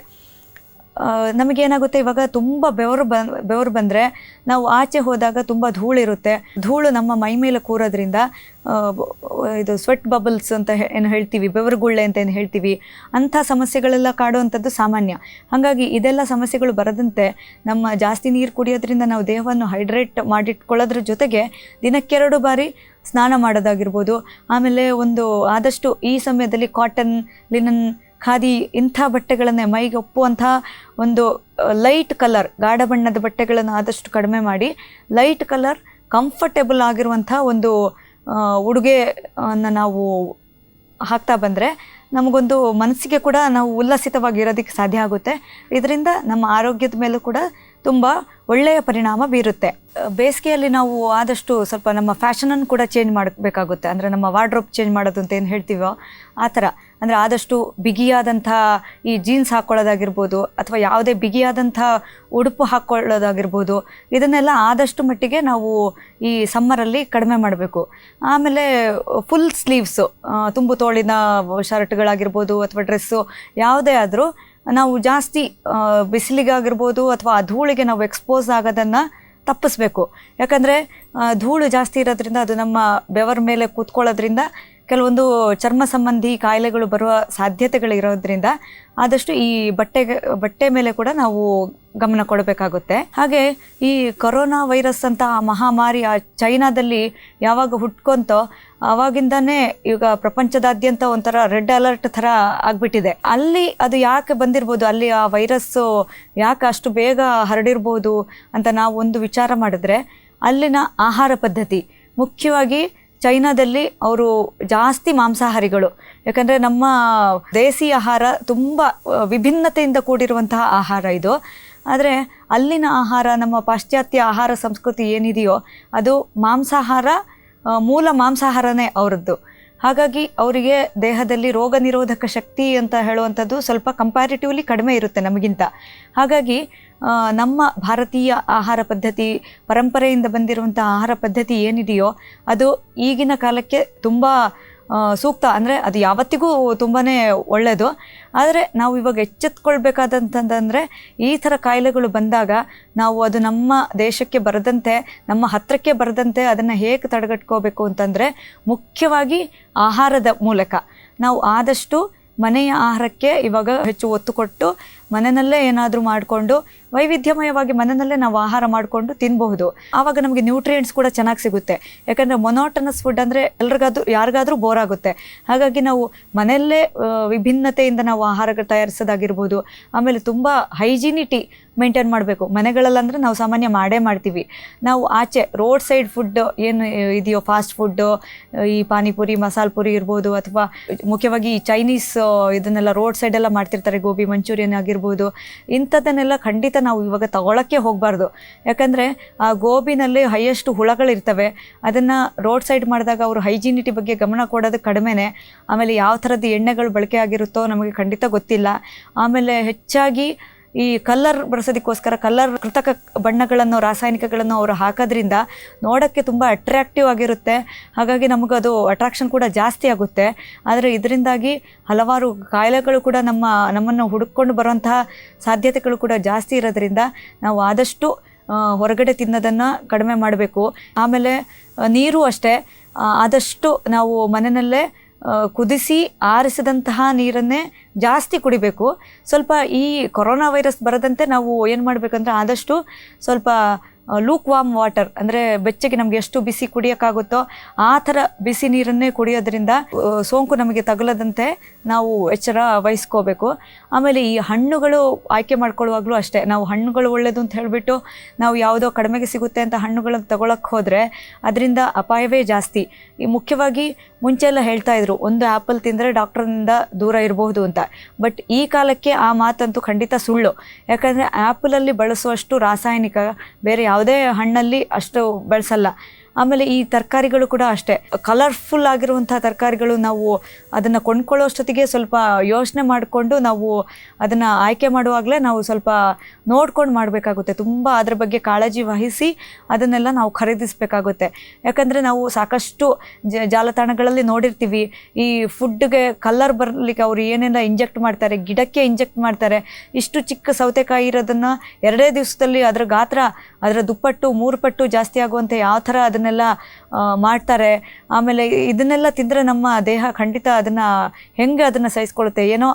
ನಮಗೇನಾಗುತ್ತೆ, ಇವಾಗ ತುಂಬ ಬೆವರು ಬ, ಬೆವರು ಬಂದರೆ ನಾವು ಆಚೆ ಹೋದಾಗ ತುಂಬ ಧೂಳಿರುತ್ತೆ ಧೂಳು ನಮ್ಮ ಮೈ ಮೇಲೆ ಕೂರೋದ್ರಿಂದ ಇದು ಸ್ವೆಟ್ ಬಬಲ್ಸ್ ಅಂತ ಏನು ಹೇಳ್ತೀವಿ, ಬೆವರುಗುಳ್ಳೆ ಅಂತ ಏನು ಹೇಳ್ತೀವಿ, ಅಂಥ ಸಮಸ್ಯೆಗಳೆಲ್ಲ ಕಾಡುವಂಥದ್ದು ಸಾಮಾನ್ಯ. ಹಾಗಾಗಿ ಇದೆಲ್ಲ ಸಮಸ್ಯೆಗಳು ಬರದಂತೆ ನಮ್ಮ ಜಾಸ್ತಿ ನೀರು ಕುಡಿಯೋದ್ರಿಂದ ನಾವು ದೇಹವನ್ನು ಹೈಡ್ರೇಟ್ ಮಾಡಿಟ್ಕೊಳ್ಳೋದ್ರ ಜೊತೆಗೆ ದಿನಕ್ಕೆರಡು ಬಾರಿ ಸ್ನಾನ ಮಾಡೋದಾಗಿರ್ಬೋದು. ಆಮೇಲೆ ಒಂದು ಆದಷ್ಟು ಈ ಸಮಯದಲ್ಲಿ ಕಾಟನ್ ಲಿನನ್ ಖಾದಿ ಇಂಥ ಬಟ್ಟೆಗಳನ್ನೇ ಮೈಗೆ ಒಪ್ಪುವಂಥ ಒಂದು ಲೈಟ್ ಕಲರ್ ಗಾಢ ಬಣ್ಣದ ಬಟ್ಟೆಗಳನ್ನು ಆದಷ್ಟು ಕಡಿಮೆ ಮಾಡಿ ಲೈಟ್ ಕಲರ್ ಕಂಫರ್ಟೇಬಲ್ ಆಗಿರುವಂಥ ಒಂದು ಉಡುಗೆ ಉಡುಗೆಯನ್ನು ನಾವು ಹಾಕ್ತಾ ಬಂದರೆ ನಮಗೊಂದು ಮನಸ್ಸಿಗೆ ಕೂಡ ನಾವು ಉಲ್ಲಸಿತವಾಗಿರೋದಕ್ಕೆ ಸಾಧ್ಯ ಆಗುತ್ತೆ. ಇದರಿಂದ ನಮ್ಮ ಆರೋಗ್ಯದ ಮೇಲೂ ಕೂಡ ತುಂಬ ಒಳ್ಳೆಯ ಪರಿಣಾಮ ಬೀರುತ್ತೆ. ಬೇಸಿಗೆಯಲ್ಲಿ ನಾವು ಆದಷ್ಟು ಸ್ವಲ್ಪ ನಮ್ಮ ಫ್ಯಾಷನನ್ನು ಕೂಡ ಚೇಂಜ್ ಮಾಡಬೇಕಾಗುತ್ತೆ. ಅಂದರೆ ನಮ್ಮ ವಾರ್ಡ್ರೋಬ್ ಚೇಂಜ್ ಮಾಡೋದು ಅಂತ ಏನು ಹೇಳ್ತೀವೋ ಆ ಥರ. ಅಂದರೆ ಆದಷ್ಟು ಬಿಗಿಯಾದಂಥ ಈ ಜೀನ್ಸ್ ಹಾಕ್ಕೊಳ್ಳೋದಾಗಿರ್ಬೋದು ಅಥವಾ ಯಾವುದೇ ಬಿಗಿಯಾದಂಥ ಉಡುಪು ಹಾಕ್ಕೊಳ್ಳೋದಾಗಿರ್ಬೋದು ಇದನ್ನೆಲ್ಲ ಆದಷ್ಟು ಮಟ್ಟಿಗೆ ನಾವು ಈ ಸಮ್ಮರಲ್ಲಿ ಕಡಿಮೆ ಮಾಡಬೇಕು. ಆಮೇಲೆ ಫುಲ್ ಸ್ಲೀವ್ಸು ತುಂಬು ತೋಳಿನ ಶರ್ಟ್ಗಳಾಗಿರ್ಬೋದು ಅಥವಾ ಡ್ರೆಸ್ಸು ಯಾವುದೇ ಆದರೂ ನಾವು ಜಾಸ್ತಿ ಬಿಸಿಲಿಗಾಗಿರ್ಬೋದು ಅಥವಾ ಆ ಧೂಳಿಗೆ ನಾವು ಎಕ್ಸ್ಪೋಸ್ ಆಗೋದನ್ನು ತಪ್ಪಿಸ್ಬೇಕು. ಯಾಕಂದರೆ ಧೂಳು ಜಾಸ್ತಿ ಇರೋದ್ರಿಂದ ಅದು ನಮ್ಮ ಬೆವರ ಮೇಲೆ ಕೂತ್ಕೊಳ್ಳೋದ್ರಿಂದ ಕೆಲವೊಂದು ಚರ್ಮ ಸಂಬಂಧಿ ಕಾಯಿಲೆಗಳು ಬರುವ ಸಾಧ್ಯತೆಗಳಿರೋದ್ರಿಂದ ಆದಷ್ಟು ಈ ಬಟ್ಟೆಗೆ ಬಟ್ಟೆ ಮೇಲೆ ಕೂಡ ನಾವು ಗಮನ ಕೊಡಬೇಕಾಗುತ್ತೆ. ಹಾಗೆ ಈ ಕೊರೋನಾ ವೈರಸ್ ಅಂತ ಆ ಮಹಾಮಾರಿ ಆ ಚೈನಾದಲ್ಲಿ ಯಾವಾಗ ಹುಟ್ಕೊಂತೋ ಅವಾಗಿಂದನೇ ಈಗ ಪ್ರಪಂಚದಾದ್ಯಂತ ಒಂಥರ ರೆಡ್ ಅಲರ್ಟ್ ಥರ ಆಗಿಬಿಟ್ಟಿದೆ. ಅಲ್ಲಿ ಅದು ಯಾಕೆ ಬಂದಿರ್ಬೋದು? ಅಲ್ಲಿ ಆ ವೈರಸ್ಸು ಯಾಕೆ ಅಷ್ಟು ಬೇಗ ಹರಡಿರ್ಬೋದು ಅಂತ ನಾವು ಒಂದು ವಿಚಾರ ಮಾಡಿದ್ರೆ ಅಲ್ಲಿನ ಆಹಾರ ಪದ್ಧತಿ. ಮುಖ್ಯವಾಗಿ ಚೈನಾದಲ್ಲಿ ಅವರು ಜಾಸ್ತಿ ಮಾಂಸಾಹಾರಿಗಳು. ಯಾಕಂದರೆ ನಮ್ಮ ದೇಸಿ ಆಹಾರ ತುಂಬ ವಿಭಿನ್ನತೆಯಿಂದ ಕೂಡಿರುವಂತಹ ಆಹಾರ ಇದು. ಆದರೆ ಅಲ್ಲಿನ ಆಹಾರ, ನಮ್ಮ ಪಾಶ್ಚಾತ್ಯ ಆಹಾರ ಸಂಸ್ಕೃತಿ ಏನಿದೆಯೋ ಅದು ಮಾಂಸಾಹಾರ ಮೂಲ ಮಾಂಸಾಹಾರನೇ ಅವರದ್ದು. ಹಾಗಾಗಿ ಅವರಿಗೆ ದೇಹದಲ್ಲಿ ರೋಗ ನಿರೋಧಕ ಶಕ್ತಿ ಅಂತ ಹೇಳುವಂಥದ್ದು ಸ್ವಲ್ಪ ಕಂಪ್ಯಾರಿಟಿವ್ಲಿ ಕಡಿಮೆ ಇರುತ್ತೆ ನಮಗಿಂತ. ಹಾಗಾಗಿ ನಮ್ಮ ಭಾರತೀಯ ಆಹಾರ ಪದ್ಧತಿ, ಪರಂಪರೆಯಿಂದ ಬಂದಿರುವಂಥ ಆಹಾರ ಪದ್ಧತಿ ಏನಿದೆಯೋ ಅದು ಈಗಿನ ಕಾಲಕ್ಕೆ ತುಂಬ ಸೂಕ್ತ. ಅಂದರೆ ಅದು ಯಾವತ್ತಿಗೂ ತುಂಬಾ ಒಳ್ಳೆಯದು ಆದರೆ ನಾವು ಇವಾಗ ಎಚ್ಚೆತ್ಕೊಳ್ಬೇಕಾದಂತಂದರೆ ಈ ಥರ ಕಾಯಿಲೆಗಳು ಬಂದಾಗ ನಾವು ಅದು ನಮ್ಮ ದೇಶಕ್ಕೆ ಬರದಂತೆ, ನಮ್ಮ ಹತ್ತಿರಕ್ಕೆ ಬರದಂತೆ ಅದನ್ನು ಹೇಗೆ ತಡೆಗಟ್ಕೋಬೇಕು ಅಂತಂದರೆ ಮುಖ್ಯವಾಗಿ ಆಹಾರದ ಮೂಲಕ. ನಾವು ಆದಷ್ಟು ಮನೆಯ ಆಹಾರಕ್ಕೆ ಇವಾಗ ಹೆಚ್ಚು ಒತ್ತು ಕೊಟ್ಟು ಮನೆಯಲ್ಲೇ ಏನಾದರೂ ಮಾಡಿಕೊಂಡು ವೈವಿಧ್ಯಮಯವಾಗಿ ಮನೆಯಲ್ಲೇ ನಾವು ಆಹಾರ ಮಾಡಿಕೊಂಡು ತಿನ್ನಬಹುದು ಆವಾಗ ನಮಗೆ ನ್ಯೂಟ್ರಿಯೆಂಟ್ಸ್ ಕೂಡ ಚೆನ್ನಾಗಿ ಸಿಗುತ್ತೆ. ಯಾಕಂದರೆ ಮೊನೋಟನಸ್ ಫುಡ್ ಅಂದರೆ ಎಲ್ರಿಗಾದ್ರೂ, ಯಾರಿಗಾದ್ರೂ ಬೋರ್ ಆಗುತ್ತೆ. ಹಾಗಾಗಿ ನಾವು ಮನೆಯಲ್ಲೇ ವಿಭಿನ್ನತೆಯಿಂದ ನಾವು ಆಹಾರ ತಯಾರಿಸೋದಾಗಿರ್ಬೋದು, ಆಮೇಲೆ ತುಂಬ ಹೈಜಿನಿಟಿ ಮೇಂಟೈನ್ ಮಾಡಬೇಕು. ಮನೆಗಳಲ್ಲಂದರೆ ನಾವು ಸಾಮಾನ್ಯ ಮಾಡೇ ಮಾಡ್ತೀವಿ. ನಾವು ಆಚೆ ರೋಡ್ ಸೈಡ್ ಫುಡ್ ಏನು ಇದೆಯೋ ಫಾಸ್ಟ್ ಫುಡ್ಡು ಈ ಪಾನಿಪುರಿ, ಮಸಾಲ ಪುರಿ ಇರ್ಬೋದು, ಅಥವಾ ಮುಖ್ಯವಾಗಿ ಚೈನೀಸ್ ಇದನ್ನೆಲ್ಲ ರೋಡ್ ಸೈಡೆಲ್ಲ ಮಾಡ್ತಿರ್ತಾರೆ, ಗೋಬಿ, ಮಂಚೂರಿಯನ್ ಆಗಿರ್ಬೋದು ಇಂಥದ್ದನ್ನೆಲ್ಲ ಖಂಡಿತ ನಾವು ಇವಾಗ ತಗೊಳ್ಳೋಕ್ಕೆ ಹೋಗಬಾರ್ದು. ಯಾಕಂದರೆ, ಆ ಗೋಬಿನಲ್ಲಿ ಹೈಯೆಸ್ಟ್ ಹುಳಗಳಿರ್ತವೆ. ಅದನ್ನು ರೋಡ್ ಸೈಡ್ ಮಾಡಿದಾಗ ಅವರು ಹೈಜಿನಿಟಿ ಬಗ್ಗೆ ಗಮನ ಕೊಡೋದು ಕಡಿಮೆನೇ. ಆಮೇಲೆ ಯಾವ ಥರದ ಎಣ್ಣೆಗಳು ಬಳಕೆ ಆಗಿರುತ್ತೋ ನಮಗೆ ಖಂಡಿತ ಗೊತ್ತಿಲ್ಲ. ಆಮೇಲೆ ಹೆಚ್ಚಾಗಿ ಈ ಕಲ್ಲರ್ ಬಳಸೋದಕ್ಕೋಸ್ಕರ, ಕಲ್ಲರ್ ಕೃತಕ ಬಣ್ಣಗಳನ್ನು, ರಾಸಾಯನಿಕಗಳನ್ನು ಅವರು ಹಾಕೋದ್ರಿಂದ ನೋಡೋಕ್ಕೆ ತುಂಬ ಅಟ್ರಾಕ್ಟಿವ್ ಆಗಿರುತ್ತೆ. ಹಾಗಾಗಿ ನಮಗದು ಅಟ್ರಾಕ್ಷನ್ ಕೂಡ ಜಾಸ್ತಿ ಆಗುತ್ತೆ. ಆದರೆ ಇದರಿಂದಾಗಿ ಹಲವಾರು ಕಾಯಿಲೆಗಳು ಕೂಡ ನಮ್ಮ, ನಮ್ಮನ್ನು ಹುಡುಕೊಂಡು ಬರುವಂತಹ ಸಾಧ್ಯತೆಗಳು ಕೂಡ ಜಾಸ್ತಿ ಇರೋದ್ರಿಂದ ನಾವು ಆದಷ್ಟು ಹೊರಗಡೆ ತಿನ್ನೋದನ್ನು ಕಡಿಮೆ ಮಾಡಬೇಕು. ಆಮೇಲೆ ನೀರು ಅಷ್ಟೇ. ಆದಷ್ಟು ನಾವು ಮನೆಯಲ್ಲೇ ಕುದಿಸಿ ಆರಿಸಿದಂತಹ ನೀರನ್ನೇ ಜಾಸ್ತಿ ಕುಡಿಬೇಕು. ಸ್ವಲ್ಪ ಈ ಕೊರೋನಾ ವೈರಸ್ ಬರದಂತೆ ನಾವು ಏನು ಮಾಡಬೇಕಂದ್ರೆ ಆದಷ್ಟು ಸ್ವಲ್ಪ ಲೂಕ್ ವಾಮ್ ವಾಟರ್ ಅಂದರೆ ಬೆಚ್ಚಗೆ ನಮಗೆ ಎಷ್ಟು ಬಿಸಿ ಕುಡಿಯೋಕ್ಕಾಗುತ್ತೋ ಆ ಥರ ಬಿಸಿ ನೀರನ್ನೇ ಕುಡಿಯೋದ್ರಿಂದ ಸೋಂಕು ನಮಗೆ ತಗುಲದಂತೆ ನಾವು ಎಚ್ಚರ ವಹಿಸ್ಕೋಬೇಕು. ಆಮೇಲೆ ಈ ಹಣ್ಣುಗಳು ಆಯ್ಕೆ ಮಾಡ್ಕೊಳ್ಳುವಾಗಲೂ ಅಷ್ಟೇ, ನಾವು ಹಣ್ಣುಗಳು ಒಳ್ಳೆಯದು ಅಂತ ಹೇಳಿಬಿಟ್ಟು ನಾವು ಯಾವುದೋ ಕಡಿಮೆಗೆ ಸಿಗುತ್ತೆ ಅಂತ ಹಣ್ಣುಗಳನ್ನು ತಗೊಳಕ್ಕೆ ಹೋದರೆ ಅದರಿಂದ ಅಪಾಯವೇ ಜಾಸ್ತಿ. ಈ ಮುಖ್ಯವಾಗಿ ಮುಂಚೆ ಎಲ್ಲ ಹೇಳ್ತಾ ಇದ್ರು, ಒಂದು ಆ್ಯಪಲ್ ತಿಂದರೆ ಡಾಕ್ಟರ್ನಿಂದ ದೂರ ಇರಬಹುದು ಅಂತ. ಬಟ್ ಈ ಕಾಲಕ್ಕೆ ಆ ಮಾತಂತೂ ಖಂಡಿತ ಸುಳ್ಳು. ಯಾಕಂದರೆ ಆ್ಯಪಲಲ್ಲಿ ಬಳಸುವಷ್ಟು ರಾಸಾಯನಿಕ, ಬೇರೆ ಯಾವುದೇ ಹಣ್ಣಲ್ಲಿ ಅಷ್ಟು ಬಳಸಲ್ಲ. ಆಮೇಲೆ ಈ ತರಕಾರಿಗಳು ಕೂಡ ಅಷ್ಟೇ. ಕಲರ್ಫುಲ್ ಆಗಿರುವಂಥ ತರಕಾರಿಗಳು ನಾವು ಅದನ್ನು ಕೊಂಡ್ಕೊಳ್ಳೋಷ್ಟೊತ್ತಿಗೆ ಸ್ವಲ್ಪ ಯೋಚನೆ ಮಾಡಿಕೊಂಡು ನಾವು ಅದನ್ನು ಆಯ್ಕೆ ಮಾಡುವಾಗಲೇ ನಾವು ಸ್ವಲ್ಪ ನೋಡ್ಕೊಂಡು ಮಾಡಬೇಕಾಗುತ್ತೆ. ತುಂಬ ಅದ್ರ ಬಗ್ಗೆ ಕಾಳಜಿ ವಹಿಸಿ ಅದನ್ನೆಲ್ಲ ನಾವು ಖರೀದಿಸಬೇಕಾಗುತ್ತೆ. ಯಾಕಂದರೆ ನಾವು ಸಾಕಷ್ಟು ಜಾಲತಾಣಗಳಲ್ಲಿ ನೋಡಿರ್ತೀವಿ, ಈ ಫುಡ್ಗೆ ಕಲರ್ ಬರಲಿಕ್ಕೆ ಅವರು ಏನೆಲ್ಲ ಇಂಜೆಕ್ಟ್ ಮಾಡ್ತಾರೆ, ಗಿಡಕ್ಕೆ ಇಂಜೆಕ್ಟ್ ಮಾಡ್ತಾರೆ, ಇಷ್ಟು ಚಿಕ್ಕ ಸೌತೆಕಾಯಿ ಇರೋದನ್ನು ಎರಡೇ ದಿವಸದಲ್ಲಿ ಅದರ ಗಾತ್ರ, ಅದರ ದುಪ್ಪಟ್ಟು, ಮೂರು ಪಟ್ಟು ಜಾಸ್ತಿ ಆಗುವಂತೆ ಯಾವ ಥರ ಅದನ್ನೆಲ್ಲ ಆ, ಮಾಡ್ತಾರೆ. ಆಮೇಲೆ ಇದನ್ನೆಲ್ಲ ತಿಂದರೆ ನಮ್ಮ ದೇಹ ಖಂಡಿತ ಅದನ್ನು ಹೆಂಗೆ ಅದನ್ನು ಸಹಿಸ್ಕೊಳ್ಳುತ್ತೆ ಏನೋ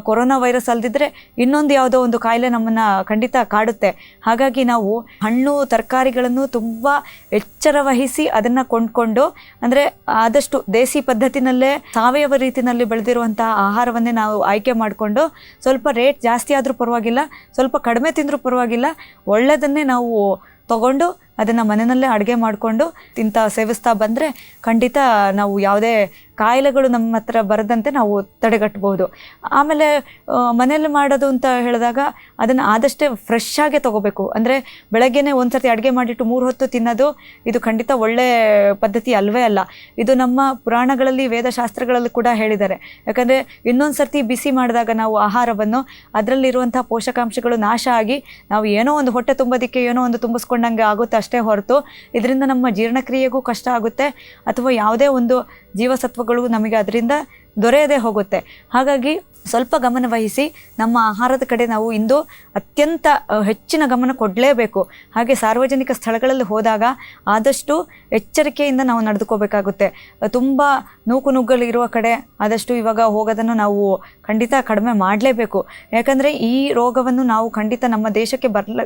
ಕೊರೋನಾ ವೈರಸ್ ಅಲ್ದಿದ್ರೆ ಇನ್ನೊಂದು ಯಾವುದೋ ಒಂದು ಕಾಯಿಲೆ ನಮ್ಮನ್ನು ಖಂಡಿತ ಕಾಡುತ್ತೆ. ಹಾಗಾಗಿ ನಾವು ಹಣ್ಣು ತರಕಾರಿಗಳನ್ನು ತುಂಬ ಎಚ್ಚರ ವಹಿಸಿ ಅದನ್ನು ಕೊಂಡ್ಕೊಂಡು ಅಂದರೆ ಆದಷ್ಟು ದೇಸಿ ಪದ್ಧತಿನಲ್ಲೇ ಸಾವಯವ ರೀತಿಯಲ್ಲಿ ಬೆಳೆದಿರುವಂತಹ ಆಹಾರವನ್ನೇ ನಾವು ಆಯ್ಕೆ ಮಾಡಿಕೊಂಡು ಸ್ವಲ್ಪ ರೇಟ್ ಜಾಸ್ತಿ ಆದರೂ ಪರವಾಗಿಲ್ಲ ಸ್ವಲ್ಪ ಕಡಿಮೆ ತಿಂದರೂ ಪರವಾಗಿಲ್ಲ ಒಳ್ಳೆಯದನ್ನೇ ನಾವು ತಗೊಂಡು ಅದನ್ನು ಮನೆಯಲ್ಲೇ ಅಡುಗೆ ಮಾಡಿಕೊಂಡು ತಿಂತ ಸೇವಿಸ್ತಾ ಬಂದರೆ ಖಂಡಿತ ನಾವು ಯಾವುದೇ ಕಾಯಿಲೆಗಳು ನಮ್ಮ ಹತ್ರ ಬರದಂತೆ ನಾವು ತಡೆಗಟ್ಟಬಹುದು. ಆಮೇಲೆ ಮನೇಲಿ ಮಾಡೋದು ಅಂತ ಹೇಳಿದಾಗ ಅದನ್ನು ಆದಷ್ಟೇ ಫ್ರೆಶ್ ಆಗೇ ತೊಗೋಬೇಕು. ಅಂದರೆ ಬೆಳಗ್ಗೆನೇ ಒಂದ್ಸರ್ತಿ ಅಡುಗೆ ಮಾಡಿಟ್ಟು ಮೂರು ಹೊತ್ತು ತಿನ್ನೋದು, ಇದು ಖಂಡಿತ ಒಳ್ಳೆ ಪದ್ಧತಿ ಅಲ್ವೇ ಅಲ್ಲ. ಇದು ನಮ್ಮ ಪುರಾಣಗಳಲ್ಲಿ, ವೇದಶಾಸ್ತ್ರಗಳಲ್ಲಿ ಕೂಡ ಹೇಳಿದ್ದಾರೆ. ಯಾಕಂದರೆ ಇನ್ನೊಂದು ಸರ್ತಿ ಬಿಸಿ ಮಾಡಿದಾಗ ನಾವು ಆಹಾರವನ್ನು ಅದರಲ್ಲಿರುವಂಥ ಪೋಷಕಾಂಶಗಳು ನಾಶ ಆಗಿ ನಾವು ಏನೋ ಒಂದು ಹೊಟ್ಟೆ ತುಂಬೋದಕ್ಕೆ ಏನೋ ಒಂದು ತುಂಬಿಸ್ಕೊಂಡಂಗೆ ಆಗುತ್ತೆ ಅಷ್ಟೇ ಹೊರತು, ಇದರಿಂದ ನಮ್ಮ ಜೀರ್ಣಕ್ರಿಯೆಗೂ ಕಷ್ಟ ಆಗುತ್ತೆ. ಅಥವಾ ಯಾವುದೇ ಒಂದು ಜೀವಸತ್ವಗಳು ನಮಗೆ ಅದರಿಂದ ದೊರೆಯದೇ ಹೋಗುತ್ತೆ. ಹಾಗಾಗಿ ಸ್ವಲ್ಪ ಗಮನವಹಿಸಿ ನಮ್ಮ ಆಹಾರದ ಕಡೆ ನಾವು ಇಂದು ಅತ್ಯಂತ ಹೆಚ್ಚಿನ ಗಮನ ಕೊಡಲೇಬೇಕು. ಹಾಗೆ ಸಾರ್ವಜನಿಕ ಸ್ಥಳಗಳಲ್ಲಿ ಹೋದಾಗ ಆದಷ್ಟು ಎಚ್ಚರಿಕೆಯಿಂದ ನಾವು ನಡೆದುಕೋಬೇಕಾಗುತ್ತೆ. ತುಂಬ ನೂಕು ನುಗ್ಗಲು ಇರುವ ಕಡೆ ಆದಷ್ಟು ಇವಾಗ ಹೋಗೋದನ್ನು ನಾವು ಖಂಡಿತ ಕಡಿಮೆ ಮಾಡಲೇಬೇಕು. ಯಾಕಂದರೆ ಈ ರೋಗವನ್ನು ನಾವು ಖಂಡಿತ ನಮ್ಮ ದೇಶಕ್ಕೆ ಬರಲ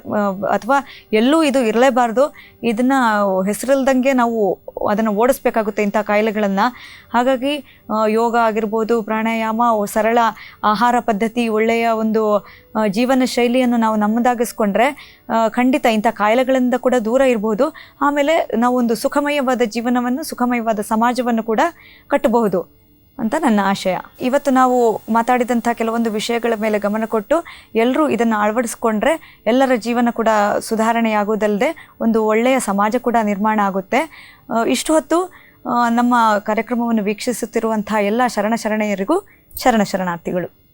ಅಥವಾ ಎಲ್ಲೂ ಇದು ಇರಲೇಬಾರ್ದು. ಇದನ್ನು ಹೆಸರಿಲ್ದಂಗೆ ನಾವು ಅದನ್ನು ಓಡಿಸ್ಬೇಕಾಗುತ್ತೆ ಇಂಥ ಕಾಯಿಲೆಗಳನ್ನು. ಹಾಗಾಗಿ ಯೋಗ ಆಗಿರ್ಬೋದು, ಪ್ರಾಣಾಯಾಮ ಸರಳ ಆಹಾರ ಪದ್ಧತಿ, ಒಳ್ಳೆಯ ಒಂದು ಜೀವನ ಶೈಲಿಯನ್ನು ನಾವು ನಮ್ಮದಾಗಿಸ್ಕೊಂಡ್ರೆ ಖಂಡಿತ ಇಂಥ ಕಾಯಿಲೆಗಳಿಂದ ಕೂಡ ದೂರ ಇರಬಹುದು ಆಮೇಲೆ ನಾವು ಒಂದು ಸುಖಮಯವಾದ ಜೀವನವನ್ನು, ಸುಖಮಯವಾದ ಸಮಾಜವನ್ನು ಕೂಡ ಕಟ್ಟಬಹುದು ಅಂತ ನನ್ನ ಆಶಯ. ಇವತ್ತು ನಾವು ಮಾತಾಡಿದಂಥ ಕೆಲವೊಂದು ವಿಷಯಗಳ ಮೇಲೆ ಗಮನ ಕೊಟ್ಟು ಎಲ್ಲರೂ ಇದನ್ನು ಅಳವಡಿಸ್ಕೊಂಡ್ರೆ ಎಲ್ಲರ ಜೀವನ ಕೂಡ ಸುಧಾರಣೆಯಾಗುವುದಲ್ಲದೆ ಒಂದು ಒಳ್ಳೆಯ ಸಮಾಜ ಕೂಡ ನಿರ್ಮಾಣ ಆಗುತ್ತೆ. ಇಷ್ಟು ಹೊತ್ತು ನಮ್ಮ ಕಾರ್ಯಕ್ರಮವನ್ನು ವೀಕ್ಷಿಸುತ್ತಿರುವಂಥ ಎಲ್ಲ ಶರಣ ಶರಣೆಯರಿಗೂ ಶರಣ ಶರಣಾರ್ಥಿಗಳು.